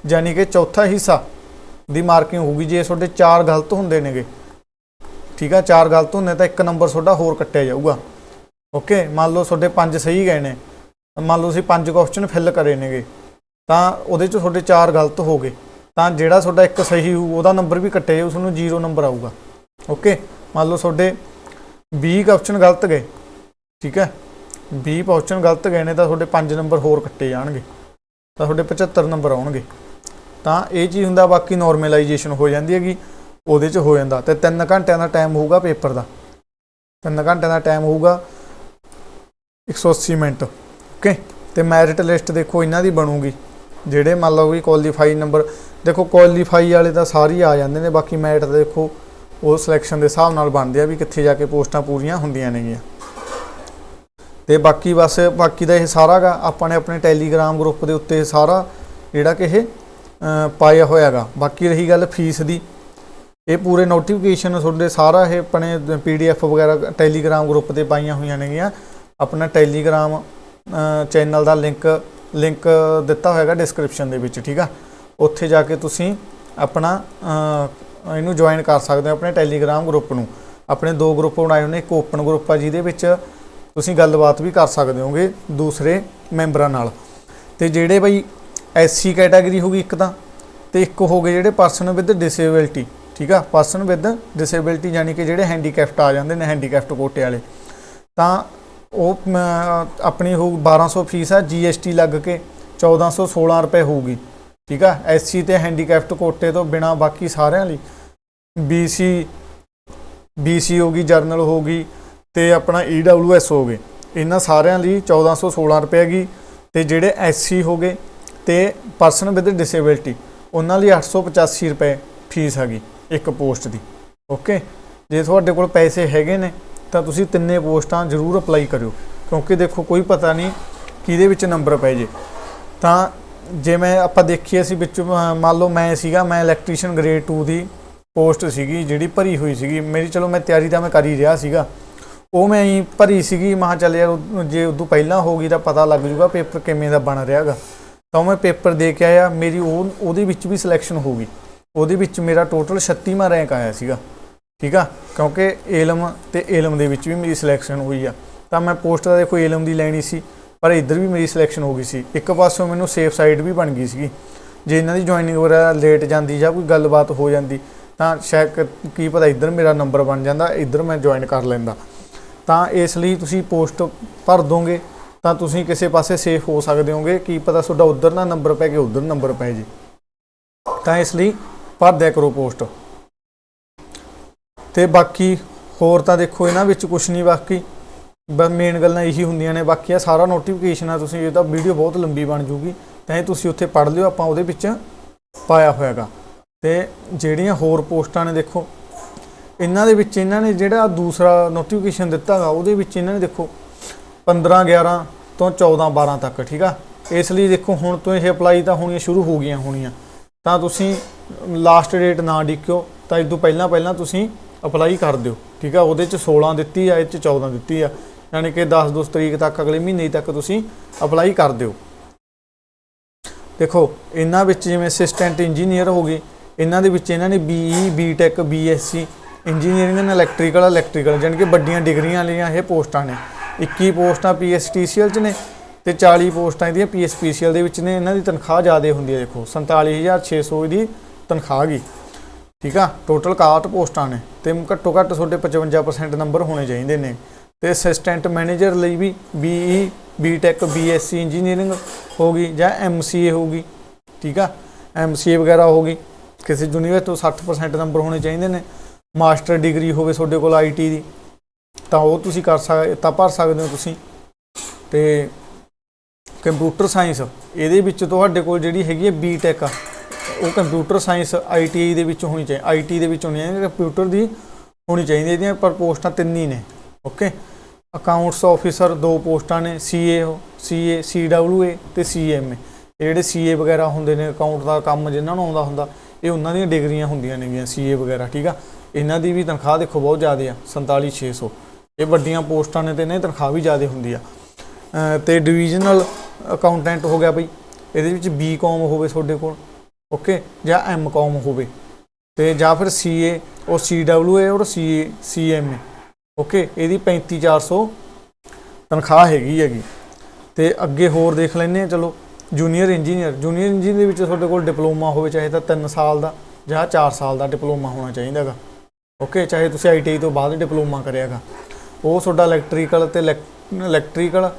ਯਾਨੀ ਕਿ ਚੌਥਾ ਹਿੱਸਾ ਦੀ ਮਾਰਕਿੰਗ ਹੋਊਗੀ? ਜੇ ਤੁਹਾਡੇ ਚਾਰ ਗਲਤ ਹੁੰਦੇ ਨੇਗੇ, ਠੀਕ ਆ? ਚਾਰ ਗਲਤ ਹੁੰਦੇ ਤਾਂ ਇੱਕ ਨੰਬਰ ਤੁਹਾਡਾ ਹੋਰ ਕੱਟਿਆ ਜਾਊਗਾ। ਓਕੇ ਮੰਨ ਲਓ ਤੁਹਾਡੇ ਪੰਜ ਸਹੀ ਗਏ ਨੇ, ਮੰਨ ਲਓ ਤੁਸੀਂ ਪੰਜ ਕੁਐਸਚਨ ਫਿਲ ਕਰੇ ਨੇਗੇ, ਤਾਂ ਉਹਦੇ ਚ ਤੁਹਾਡੇ ਚਾਰ ਗਲਤ ਹੋ ਗਏ। ਤਾਂ ਜਿਹੜਾ ਤੁਹਾਡਾ ਇੱਕ ਸਹੀ ਹੋਊ, ਉਹਦਾ ਨੰਬਰ ਵੀ ਕੱਟੇ ਜਾਊ, ਤੁਹਾਨੂੰ 0 ਨੰਬਰ ਆਊਗਾ। ਓਕੇ ਮੰਨ ਲਓ ਤੁਹਾਡੇ 20 ਕੁਐਸਚਨ ਗਲਤ ਗਏ, ਠੀਕ ਹੈ? 20 ਕੁਐਸਚਨ ਗਲਤ ਗਏ ਨੇ ਤਾਂ ਤੁਹਾਡੇ 5 ਨੰਬਰ ਹੋਰ ਕੱਟੇ ਜਾਣਗੇ, ਤਾਂ ਤੁਹਾਡੇ 75 ਨੰਬਰ ਆਉਣਗੇ। ਤਾਂ ਇਹ ਚੀਜ਼ ਹੁੰਦਾ, ਬਾਕੀ ਨਾਰਮਲਾਈਜੇਸ਼ਨ ਹੋ ਜਾਂਦੀ ਹੈਗੀ, ਉਹਦੇ ਚ ਹੋ ਜਾਂਦਾ। ਤੇ 3 ਘੰਟਿਆਂ ਦਾ ਟਾਈਮ ਹੋਊਗਾ ਪੇਪਰ ਦਾ। 3 ਘੰਟਿਆਂ ਦਾ ਟਾਈਮ ਹੋਊਗਾ 180 ਮਿੰਟ ਓਕੇ ਤੇ ਮੈਰਿਟ ਲਿਸਟ ਦੇਖੋ, ਇਹਨਾਂ ਦੀ ਬਣੂਗੀ। ਜਿਹੜੇ ਮੰਨ ਲਓ ਵੀ ਕੁਆਲੀਫਾਈ ਨੰਬਰ ਦੇਖੋ ਕੁਆਲੀਫਾਈ ਵਾਲੇ ਤਾਂ ਸਾਰੇ ਹੀ ਆ ਜਾਂਦੇ ਨੇ, ਬਾਕੀ ਮੈਰਿਟ ਦੇਖੋ ਉਹ ਸਿਲੈਕਸ਼ਨ ਦੇ ਹਿਸਾਬ ਨਾਲ ਬਣਦੇ ਆ ਵੀ ਕਿੱਥੇ ਜਾ ਕੇ ਪੋਸਟਾਂ ਪੂਰੀਆਂ ਹੁੰਦੀਆਂ ਨੇਗੀਆਂ। ਤੇ ਬਾਕੀ ਬਸ ਬਾਕੀ ਦਾ ਇਹ ਸਾਰਾ ਗਾ ਆਪਾਂ ਨੇ ਆਪਣੇ ਟੈਲੀਗ੍ਰਾਮ ਗਰੁੱਪ ਦੇ ਉੱਤੇ ਸਾਰਾ ਜਿਹੜਾ ਕਿ ਇਹ ਅਹ, ਪਾਇਆ ਹੋਇਆਗਾ ਬਾਕੀ ਰਹੀ ਗੱਲ ਫੀਸ ਦੀ। ਇਹ ਪੂਰੇ ਨੋਟੀਫਿਕੇਸ਼ਨ ਤੁਹਾਡੇ ਸਾਰਾ ਇਹ ਆਪਣੇ ਪੀਡੀਐਫ ਵਗੈਰਾ ਟੈਲੀਗ੍ਰਾਮ ਗਰੁੱਪ ਤੇ ਪਾਈਆਂ ਹੋਈਆਂ ਨੇਗੀਆਂ। ਆਪਣਾ ਟੈਲੀਗ੍ਰਾਮ ਚੈਨਲ ਦਾ ਲਿੰਕ ਲਿੰਕ ਦਿੱਤਾ ਹੋਏਗਾ ਡਿਸਕ੍ਰਿਪਸ਼ਨ ਦੇ ਵਿੱਚ ਠੀਕ ਆ? ਉੱਥੇ ਜਾ ਕੇ ਤੁਸੀਂ ਆਪਣਾ ਇਹਨੂੰ ਜੁਆਇਨ ਕਰ ਸਕਦੇ ਹੋ ਆਪਣੇ ਟੈਲੀਗ੍ਰਾਮ ਗਰੁੱਪ ਨੂੰ। ਆਪਣੇ ਦੋ ਗਰੁੱਪ ਬਣਾਏ ਹੋਏ ਨੇ, ਇੱਕ ਓਪਨ ਗਰੁੱਪ ਆ ਜਿਹਦੇ ਵਿੱਚ ਤੁਸੀਂ ਗੱਲਬਾਤ ਵੀ ਕਰ ਸਕਦੇ ਹੋਗੇ ਦੂਸਰੇ ਮੈਂਬਰਾਂ ਨਾਲ। ਤੇ ਜਿਹੜੇ ਬਈ ਐਸਸੀ ਕੈਟਾਗਰੀ ਹੋਗੀ ਇੱਕ ਤਾਂ, ਤੇ ਇੱਕ ਹੋ ਗਏ ਜਿਹੜੇ ਪਰਸਨ ਵਿਦ ਡਿਸੇਬਿਲਟੀ ਠੀਕ ਆ? ਪਰਸਨ ਵਿਦ ਡਿਸੇਬਿਲਟੀ ਯਾਨੀ ਕਿ ਜਿਹੜੇ ਹੈਂਡੀਕੈਪਟ ਆ ਜਾਂਦੇ ਨੇ ਹੈਂਡੀਕੈਪਟ ਕੋਟੇ ਵਾਲੇ। ਤਾਂ ਉਹ ਆਪਣੀ ਹੋ 1200 ਫੀਸ ਆ ਜੀਐਸਟੀ ਲੱਗ ਕੇ 1416 ਰੁਪਏ ਹੋਊਗੀ। ਠੀਕ ਆ? ਐਸਸੀ ਤੇ ਹੈਂਡੀਕੈਪਟ ਕੋਟੇ ਤੋਂ ਬਿਨਾ ਬਾਕੀ ਸਾਰਿਆਂ ਲਈ ਬੀਸੀ ਬੀਸੀ ਹੋਗੀ ਜਰਨਲ ਹੋਗੀ ਤੇ ਆਪਣਾ ਈਡਬਲਯੂਐਸ ਹੋ ਗਏ। ਇਹਨਾਂ ਸਾਰਿਆਂ ਲਈ 1416 ਰੁਪਏ ਹੈਗੀ ਤੇ ਜਿਹੜੇ ਐਸਸੀ ਹੋ ਗਏ ਤੇ ਪਰਸਨ ਵਿਦ ਡਿਸੇਬਿਲਟੀ ਉਹਨਾਂ ਲਈ 885 ਰੁਪਏ ਫੀਸ ਹੈਗੀ ਇੱਕ ਪੋਸਟ ਦੀ। ਓਕੇ ਜੇ ਤੁਹਾਡੇ ਕੋਲ ਪੈਸੇ ਹੈਗੇ ਨੇ, ਤਾਂ ਤੁਸੀਂ ਤਿੰਨੇ ਪੋਸਟਾਂ ਜ਼ਰੂਰ ਅਪਲਾਈ ਕਰਿਓ। ਕਿਉਂਕਿ ਦੇਖੋ, ਕੋਈ ਪਤਾ ਨਹੀਂ ਕਿਹਦੇ ਵਿੱਚ ਨੰਬਰ ਪੈ ਜੇ। ਤਾਂ ਜੇ ਮੈਂ ਆਪਾਂ ਦੇਖੀਏ ਸੀ ਵਿੱਚ ਮੰਨ ਲਓ ਮੈਂ ਸੀਗਾ, ਮੈਂ ਇਲੈਕਟ੍ਰੀਸ਼ੀਅਨ ਗ੍ਰੇਡ 2 ਦੀ ਪੋਸਟ ਸੀਗੀ, ਜਿਹੜੀ ਭਰੀ ਹੋਈ ਸੀਗੀ। ਮੇਰੀ ਚਲੋ ਮੈਂ ਤਿਆਰੀ ਤਾਂ ਮੈਂ ਕਰ ਹੀ ਰਿਹਾ ਸੀਗਾ। ਉਹ ਮੈਂ ਹੀ ਭਰੀ ਸੀਗੀ ਮਹਾ ਚੱਲ ਯਾਰ ਜੇ ਉਦੋਂ ਪਹਿਲਾਂ ਹੋ ਗਈ ਤਾਂ ਪਤਾ ਲੱਗ ਜੂਗਾ ਪੇਪਰ ਕਿਵੇਂ ਦਾ ਬਣ ਰਿਹਾਗਾ। ਤਾਂ ਉਹ ਮੈਂ ਪੇਪਰ ਦੇ ਕੇ ਆਇਆ। ਮੇਰੀ ਉਹ, ਉਹਦੇ ਵਿੱਚ ਵੀ ਸਿਲੈਕਸ਼ਨ ਹੋ ਗਈ। ਉਹਦੇ ਵਿੱਚ ਮੇਰਾ ਟੋਟਲ 36ਵਾਂ ਰੈਂਕ ਆਇਆ ਸੀਗਾ। ਠੀਕ ਆ? ਕਿਉਂਕਿ ਏਲਮ ਤੇ ਏਲਮ ਦੇ ਵਿੱਚ ਵੀ ਮੇਰੀ ਸਿਲੈਕਸ਼ਨ ਹੋਈ ਆ। ਤਾਂ ਮੈਂ ਪੋਸਟ ਦਾ ਦੇਖੋ ਏਲਮ ਦੀ ਲੈਣੀ ਸੀ। ਪਰ ਇੱਧਰ ਵੀ ਮੇਰੀ ਸਿਲੈਕਸ਼ਨ ਹੋ ਗਈ ਸੀ। ਇੱਕ ਪਾਸੋਂ ਮੈਨੂੰ ਸੇਫ ਸਾਈਡ ਵੀ ਬਣ ਗਈ ਸੀਗੀ। ਜੇ ਇਹਨਾਂ ਦੀ ਜੁਆਇਨਿੰਗ ਵਗੈਰਾ ਲੇਟ ਜਾਂਦੀ ਜਾਂ ਕੋਈ ਗੱਲਬਾਤ ਹੋ ਜਾਂਦੀ, ਤਾਂ ਸ਼ਾਇਦ ਕੀ ਪਤਾ ਇੱਧਰ ਮੇਰਾ ਨੰਬਰ ਬਣ ਜਾਂਦਾ, ਇੱਧਰ ਮੈਂ ਜੁਆਇਨ ਕਰ ਲੈਂਦਾ। ਤਾਂ ਇਸ ਲਈ ਤੁਸੀਂ ਪੋਸਟ ਭਰ ਦੋਗੇ, ਤਾਂ ਤੁਸੀਂ ਕਿਸੇ ਪਾਸੇ ਸੇਫ ਹੋ ਸਕਦੇ ਹੋਗੇ। ਕੀ ਪਤਾ ਤੁਹਾਡਾ ਉਧਰ ਨਾ ਨੰਬਰ ਪੈ ਕੇ ਉਧਰ ਨੰਬਰ ਪੈ ਜੇ। ਤਾਂ ਇਸ ਲਈ ਭਰ ਦਿਆ ਕਰੋ ਪੋਸਟ ਤੇ ਬਾਕੀ ਹੋਰ ਤਾਂ ਦੇਖੋ, ਇਹਨਾਂ ਵਿੱਚ ਕੁਝ ਨਹੀਂ ਬਾਕੀ। ਬਸ ਮੇਨ ਗੱਲਾਂ ਇਹੀ ਹੁੰਦੀਆਂ ਨੇ, ਬਾਕੀ ਆ ਸਾਰਾ ਨੋਟੀਫਿਕੇਸ਼ਨ ਆ ਤੁਸੀਂ, ਇਹ ਤਾਂ ਵੀਡੀਓ ਬਹੁਤ ਲੰਬੀ ਬਣ ਜੂਗੀ, ਤਾਂ ਇਹ ਤੁਸੀਂ ਉੱਥੇ ਪੜ੍ਹ ਲਿਓ, ਆਪਾਂ ਉਹਦੇ ਵਿੱਚ ਪਾਇਆ ਹੋਇਆਗਾ। ਤੇ ਜਿਹੜੀਆਂ ਹੋਰ ਪੋਸਟਾਂ ਨੇ ਦੇਖੋ, ਇਹਨਾਂ ਦੇ ਵਿੱਚ ਇਹਨਾਂ ਨੇ ਜਿਹੜਾ ਦੂਸਰਾ ਨੋਟੀਫਿਕੇਸ਼ਨ ਦਿੱਤਾਗਾ, ਉਹਦੇ ਵਿੱਚ ਇਹਨਾਂ ਨੇ ਦੇਖੋ 15 11 ਤੋਂ 14 12 ਤੱਕ, ਠੀਕ ਆ? ਇਸ ਲਈ ਦੇਖੋ, ਹੁਣ ਤੋਂ ਇਹ ਅਪਲਾਈ ਤਾਂ ਹੋਣੀਆਂ ਸ਼ੁਰੂ ਹੋ ਗਈਆਂ ਹੋਣੀਆਂ। ਤਾਂ ਤੁਸੀਂ ਲਾਸਟ ਡੇਟ ਨਾ ਡਿੱਕਿਓ, ਤਾਂ ਇਸ ਤੋਂ ਪਹਿਲਾਂ ਪਹਿਲਾਂ ਤੁਸੀਂ ਅਪਲਾਈ ਕਰ ਦਿਓ, ਠੀਕ ਆ? ਉਹਦੇ ਚ 16 ਦਿੱਤੀ ਆ, ਇਹ ਚ 14 ਦਿੱਤੀ ਆ। ਯਾਨੀ ਕਿ 10 2 ਤਰੀਕ ਤੱਕ, ਅਗਲੇ ਮਹੀਨੇ ਤੱਕ ਤੁਸੀਂ ਅਪਲਾਈ ਕਰ ਦਿਓ। ਦੇਖੋ, ਇਹਨਾਂ ਵਿੱਚ ਜਿਵੇਂ ਅਸਿਸਟੈਂਟ ਇੰਜੀਨੀਅਰ ਹੋ ਗਏ, ਇਹਨਾਂ ਦੇ ਵਿੱਚ ਇਹਨਾਂ ਨੇ BE BTech BSc engineering and electrical electrical ਜਾਣੀ ਕਿ ਵੱਡੀਆਂ ਡਿਗਰੀਆਂ ਵਾਲੀਆਂ ਇਹ ਪੋਸਟਾਂ ਨੇ। 21 ਪੋਸਟਾਂ ਪੀਐਸਟੀਸੀਐਲ ਚ ਨੇ ਤੇ 40 ਪੋਸਟਾਂ ਇਹਦੀਆਂ ਪੀਐਸਪੀਸੀਐਲ ਦੇ ਵਿੱਚ ਨੇ, ਇਹਨਾਂ ਦੀ ਤਨਖਾਹ ਜ਼ਿਆਦਾ ਹੁੰਦੀ ਹੈ ਦੇਖੋ 47600 ਦੀ ਤਨਖਾਹ ਗਈ। ਠੀਕ ਆ? ਟੋਟਲ 61 ਪੋਸਟਾਂ ਨੇ ਤੇ ਘੱਟੋ ਘੱਟ ਤੁਹਾਡੇ 55% ਨੰਬਰ ਹੋਣੇ ਚਾਹੀਦੇ ਨੇ। ਤੇ ਅਸਿਸਟੈਂਟ ਮੈਨੇਜਰ ਲਈ ਵੀ ਬੀਈ ਬੀਟੈਕ ਬੀਐਸਸੀ ਇੰਜੀਨੀਅਰਿੰਗ ਹੋਗੀ ਜਾਂ ਐਮਸੀਏ ਹੋਗੀ ਠੀਕ ਆ? ਐਮਸੀਏ ਵਗੈਰਾ ਹੋਗੀ ਕਿਸੇ ਯੂਨੀਵਰਸਿਟੀ ਤੋਂ 60% ਨੰਬਰ ਹੋਣੇ ਚਾਹੀਦੇ ਨੇ। ਮਾਸਟਰ ਡਿਗਰੀ ਹੋਵੇ ਤੁਹਾਡੇ ਕੋਲ ਆਈਟੀ ਦੀ, ਤਾਂ ਉਹ ਤੁਸੀਂ ਕਰ ਸਕਦੇ ਤਾਂ ਭਰ ਸਕਦੇ ਹੋ ਤੁਸੀਂ। ਤੇ ਕੰਪਿਊਟਰ ਸਾਇੰਸ ਇਹਦੇ ਵਿੱਚ ਤੁਹਾਡੇ ਕੋਲ ਜਿਹੜੀ ਹੈਗੀ ਹੈ ਬੀਟੈਕ ਆ, ਉਹ ਕੰਪਿਊਟਰ ਸਾਇੰਸ ਆਈਟੀਆਈ ਦੇ ਵਿੱਚ ਹੋਣੀ ਚਾਹੀਦੀ ਆਈਟੀ ਦੇ ਵਿੱਚ ਹੋਣੀ ਚਾਹੀਦੀ ਕੰਪਿਊਟਰ ਦੀ ਹੋਣੀ ਚਾਹੀਦੀ ਇਹਦੀਆਂ ਪਰ ਪੋਸਟਾਂ ਤਿੰਨ ਹੀ ਨੇ ਓਕੇ ਅਕਾਊਂਟਸ ਆਫੀਸਰ ਦੋ ਪੋਸਟਾਂ ਨੇ ਸੀਏ ਸੀਏ ਸੀਡਬਲਯੂਏ ਤੇ ਸੀਐਮਏ ਇਹ ਜਿਹੜੇ ਸੀਏ ਵਗੈਰਾ ਹੁੰਦੇ ਨੇ ਅਕਾਊਂਟ ਦਾ ਕੰਮ ਜਿਨ੍ਹਾਂ ਨੂੰ ਆਉਂਦਾ ਹੁੰਦਾ, ਇਹ ਉਹਨਾਂ ਦੀਆਂ ਡਿਗਰੀਆਂ ਹੁੰਦੀਆਂ ਨੇਗੀਆਂ ਸੀਏ ਵਗੈਰਾ, ਠੀਕ ਆ? ਇਹਨਾਂ ਦੀ ਵੀ ਤਨਖਾਹ ਦੇਖੋ ਬਹੁਤ ਜ਼ਿਆਦਾ ਆ 47600 ਇਹ ਵੱਡੀਆਂ ਪੋਸਟਾਂ ਨੇ ਤੇ ਇਹਨਾਂ ਦੀ ਤਨਖਾਹ ਵੀ ਜ਼ਿਆਦਾ ਹੁੰਦੀ ਆ। ਅਹ ਤੇ ਡਿਵੀਜ਼ਨਲ ਅਕਾਊਂਟੈਂਟ ਹੋ ਗਿਆ ਬਈ, ਇਹਦੇ ਵਿੱਚ ਬੀਕਾਮ ਹੋਵੇ ਤੁਹਾਡੇ ਕੋਲ ਓਕੇ ਜਾਂ ਐਮਕਾਮ ਹੋਵੇ। ਤੇ ਜਾਂ ਫਿਰ ਸੀਏ ਔਰ ਸੀਡਬਲਯੂਏ ਔਰ ਸੀਏ ਸੀਐਮਏ ਓਕੇ, ਇਹਦੀ 35400 ਤਨਖਾਹ ਹੈਗੀ ਹੈਗੀ। ਤੇ ਅੱਗੇ ਹੋਰ ਦੇਖ ਲੈਂਦੇ ਆ ਚਲੋ ਜੂਨੀਅਰ ਇੰਜੀਨੀਅਰ ਜੂਨੀਅਰ ਇੰਜੀਨੀਅਰ ਦੇ ਵਿੱਚ ਤੁਹਾਡੇ ਕੋਲ ਡਿਪਲੋਮਾ ਹੋਵੇ, ਚਾਹੇ ਤਾਂ 3 ਸਾਲ ਦਾ ਜਾਂ 4 ਸਾਲ ਦਾ ਡਿਪਲੋਮਾ ਹੋਣਾ ਚਾਹੀਦਾ ਚਾਹੀਦਾਗਾ ਓਕੇ, ਚਾਹੇ ਤੁਸੀਂ ਆਈਟੀਆਈ ਤੋਂ ਬਾਅਦ ਡਿਪਲੋਮਾ ਕਰਿਆਗਾ ਉਹ ਤੁਹਾਡਾ ਇਲੈਕਟ੍ਰੀਕਲ ਤੇ ਇਲੈਕਟ੍ਰੀਕਲ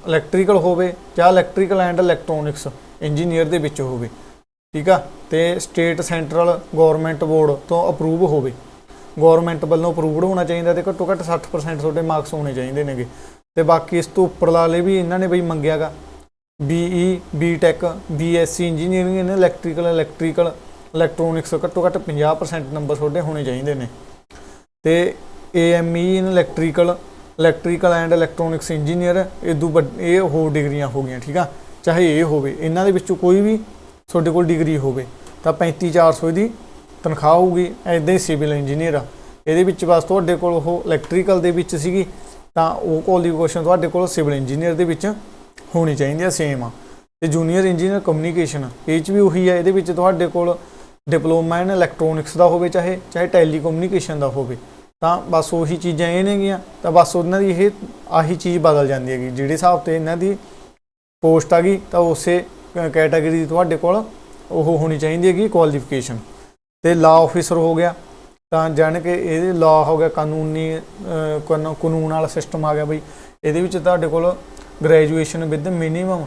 ਇਲੈਕਟ੍ਰੀਕਲ ਹੋਵੇ ਜਾਂ ਇਲੈਕਟ੍ਰੀਕਲ ਐਂਡ ਇਲੈਕਟ੍ਰੋਨਿਕਸ ਇੰਜੀਨੀਅਰ ਦੇ ਵਿੱਚ ਹੋਵੇ, ਠੀਕ ਆ? ਤੇ ਸਟੇਟ ਸੈਂਟਰਲ ਗਵਰਨਮੈਂਟ ਬੋਰਡ ਤੋਂ ਅਪਰੂਵ ਹੋਵੇ। ਗਵਰਨਮੈਂਟ ਵੱਲੋਂ ਅਪਰੂਵਡ ਹੋਣਾ ਚਾਹੀਦਾ ਤੇ ਘੱਟੋ ਘੱਟ 60% ਤੁਹਾਡੇ ਮਾਰਕਸ ਹੋਣੇ ਚਾਹੀਦੇ ਨੇਗੇ। ਤੇ ਬਾਕੀ ਇਸ ਤੋਂ ਉੱਪਰਲਾ ਲਈ ਵੀ ਇਹਨਾਂ ਨੇ ਬਈ ਮੰਗਿਆਗਾ। BE BTech BSc engineering in electrical electrical electronics ਘੱਟੋ ਘੱਟ 50% ਨੰਬਰ ਤੁਹਾਡੇ ਹੋਣੇ ਚਾਹੀਦੇ ਨੇ। ਤੇ AME in electrical electrical and electronics engineer ਇਦੋਂ ਵੱਡ- ਇਹ ਹੋਰ ਡਿਗਰੀਆਂ ਹੋ ਗਈਆਂ, ਠੀਕ ਆ? ਚਾਹੇ ਇਹ ਹੋਵੇ, ਇਹਨਾਂ ਦੇ ਵਿੱਚੋਂ ਕੋਈ ਵੀ ਤੁਹਾਡੇ ਕੋਲ ਡਿਗਰੀ ਹੋਵੇ, ਤਾਂ 35400 ਦੀ ਤਨਖਾਹ ਹੋਊਗੀ ਐਦਾਂ ਹੀ ਸਿਵਲ ਇੰਜੀਨੀਅਰ ਆ। ਇਹਦੇ ਵਿੱਚ ਬਸ ਤੁਹਾਡੇ ਕੋਲ ਉਹ ਇਲੈਕਟ੍ਰੀਕਲ ਦੇ ਵਿੱਚ ਸੀਗੀ, ਤਾਂ ਉਹ ਕੁਆਲੀਫਿਕੇਸ਼ਨ ਤੁਹਾਡੇ ਕੋਲ ਸਿਵਲ ਇੰਜੀਨੀਅਰ ਦੇ ਵਿੱਚ ਹੋਣੀ ਚਾਹੀਦੀ ਆ ਸੇਮ ਆ। ਤੇ ਜੂਨੀਅਰ ਇੰਜੀਨੀਅਰ ਕਮਿਊਨੀਕੇਸ਼ਨ ਇਹ 'ਚ ਵੀ ਉਹੀ ਆ, ਇਹਦੇ ਵਿੱਚ ਤੁਹਾਡੇ ਕੋਲ ਡਿਪਲੋਮਾ ਇਨ ਇਲੈਕਟ੍ਰੋਨਿਕਸ ਦਾ ਹੋਵੇ, ਚਾਹੇ ਚਾਹੇ ਟੈਲੀਕਮਿਊਨੀਕੇਸ਼ਨ ਦਾ ਹੋਵੇ। ਤਾਂ ਬਸ ਉਹੀ ਚੀਜ਼ਾਂ ਇਹ ਨੇਗੀਆਂ, ਤਾਂ ਬਸ ਉਹਨਾਂ ਦੀ ਇਹ ਆਹੀ ਚੀਜ਼ ਬਦਲ ਜਾਂਦੀ ਹੈਗੀ। ਜਿਹੜੇ ਹਿਸਾਬ ਤੇ ਇਹਨਾਂ ਦੀ ਪੋਸਟ ਆ ਗਈ, ਤਾਂ ਉਸੇ ਕੈਟਾਗਰੀ ਦੀ ਤੁਹਾਡੇ ਕੋਲ ਉਹ ਹੋਣੀ ਚਾਹੀਦੀ ਹੈਗੀ ਕੁਆਲੀਫਿਕੇਸ਼ਨ ਤੇ ਲਾ ਆਫੀਸਰ ਹੋ ਗਿਆ। ਤਾਂ ਜਾਣ ਕੇ ਇਹਦੇ ਲਾ ਹੋ ਗਿਆ, ਕਾਨੂੰਨੀ ਕਾਨੂੰ- ਕਾਨੂੰਨ ਵਾਲਾ ਸਿਸਟਮ ਆ ਗਿਆ ਬਈ। ਇਹਦੇ ਵਿੱਚ ਤੁਹਾਡੇ ਕੋਲ graduation with minimum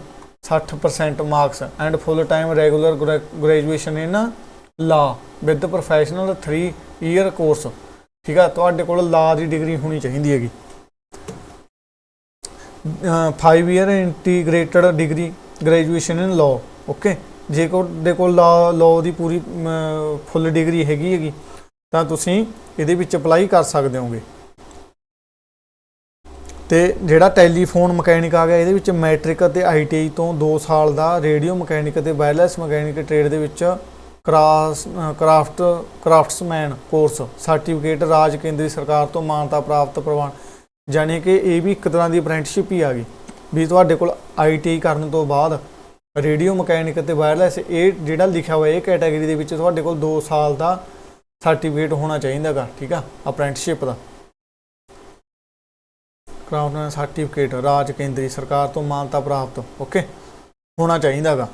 60% marks and full time regular graduation in law with professional 3 year course ਠੀਕ ਆ? ਤੁਹਾਡੇ ਕੋਲ ਲਾ ਦੀ ਡਿਗਰੀ ਹੋਣੀ ਚਾਹੀਦੀ ਹੈਗੀ। 5 year integrated degree graduation in law okay ਜੇ ਕੋ ਦੇ ਕੋਲ ਲਾ ਲਾ ਦੀ ਪੂਰੀ ਫੁੱਲ ਡਿਗਰੀ ਹੈਗੀ ਹੈਗੀ, ਤਾਂ ਤੁਸੀਂ ਇਹਦੇ ਵਿੱਚ ਅਪਲਾਈ ਕਰ ਸਕਦੇ ਹੋਗੇ। ਤੇ ਜਿਹੜਾ ਟੈਲੀਫੋਨ ਮਕੈਨਿਕ ਆ ਗਿਆ, ਇਹਦੇ ਵਿੱਚ ਮੈਟ੍ਰਿਕ ਅਤੇ ਆਈਟੀਆਈ ਤੋਂ 2 ਸਾਲ ਦਾ ਰੇਡੀਓ ਮਕੈਨਿਕ ਅਤੇ ਵਾਇਰਲੈਸ ਮਕੈਨਿਕ ਟ੍ਰੇਡ ਦੇ ਵਿੱਚ cross craft craftsman course certificate ਰਾਜ ਕੇਂਦਰੀ ਸਰਕਾਰ ਤੋਂ ਮਾਨਤਾ ਪ੍ਰਾਪਤ ਪ੍ਰਵਾਨ ਜਾਣੀ ਕਿ ਇਹ ਵੀ ਇੱਕ ਤਰ੍ਹਾਂ ਦੀ ਅਪ੍ਰੈਂਟਿਸਸ਼ਿਪ ਹੀ ਆ ਗਈ। ਵੀ ਤੁਹਾਡੇ ਕੋਲ ਆਈਟੀਆਈ ਕਰਨ ਤੋਂ ਬਾਅਦ ਰੇਡੀਓ ਮਕੈਨਿਕ ਅਤੇ ਵਾਇਰਲੈਸ, ਇਹ ਜਿਹੜਾ ਲਿਖਿਆ ਹੋਇਆ ਇਹ ਕੈਟਾਗਰੀ ਦੇ ਵਿੱਚ ਤੁਹਾਡੇ ਕੋਲ 2 ਸਾਲ ਦਾ ਸਰਟੀਫਿਕੇਟ ਹੋਣਾ ਚਾਹੀਦਾਗਾ ਠੀਕ ਆ? ਅਪ੍ਰੈਂਟਿਸਸ਼ਿਪ ਦਾ। ਕਰਾਫਟਮੈਨ ਸਰਟੀਫਿਕੇਟ ਰਾਜ ਕੇਂਦਰੀ ਸਰਕਾਰ ਤੋਂ ਮਾਨਤਾ ਪ੍ਰਾਪਤ, ਓਕੇ? ਹੋਣਾ ਚਾਹੀਦਾਗਾ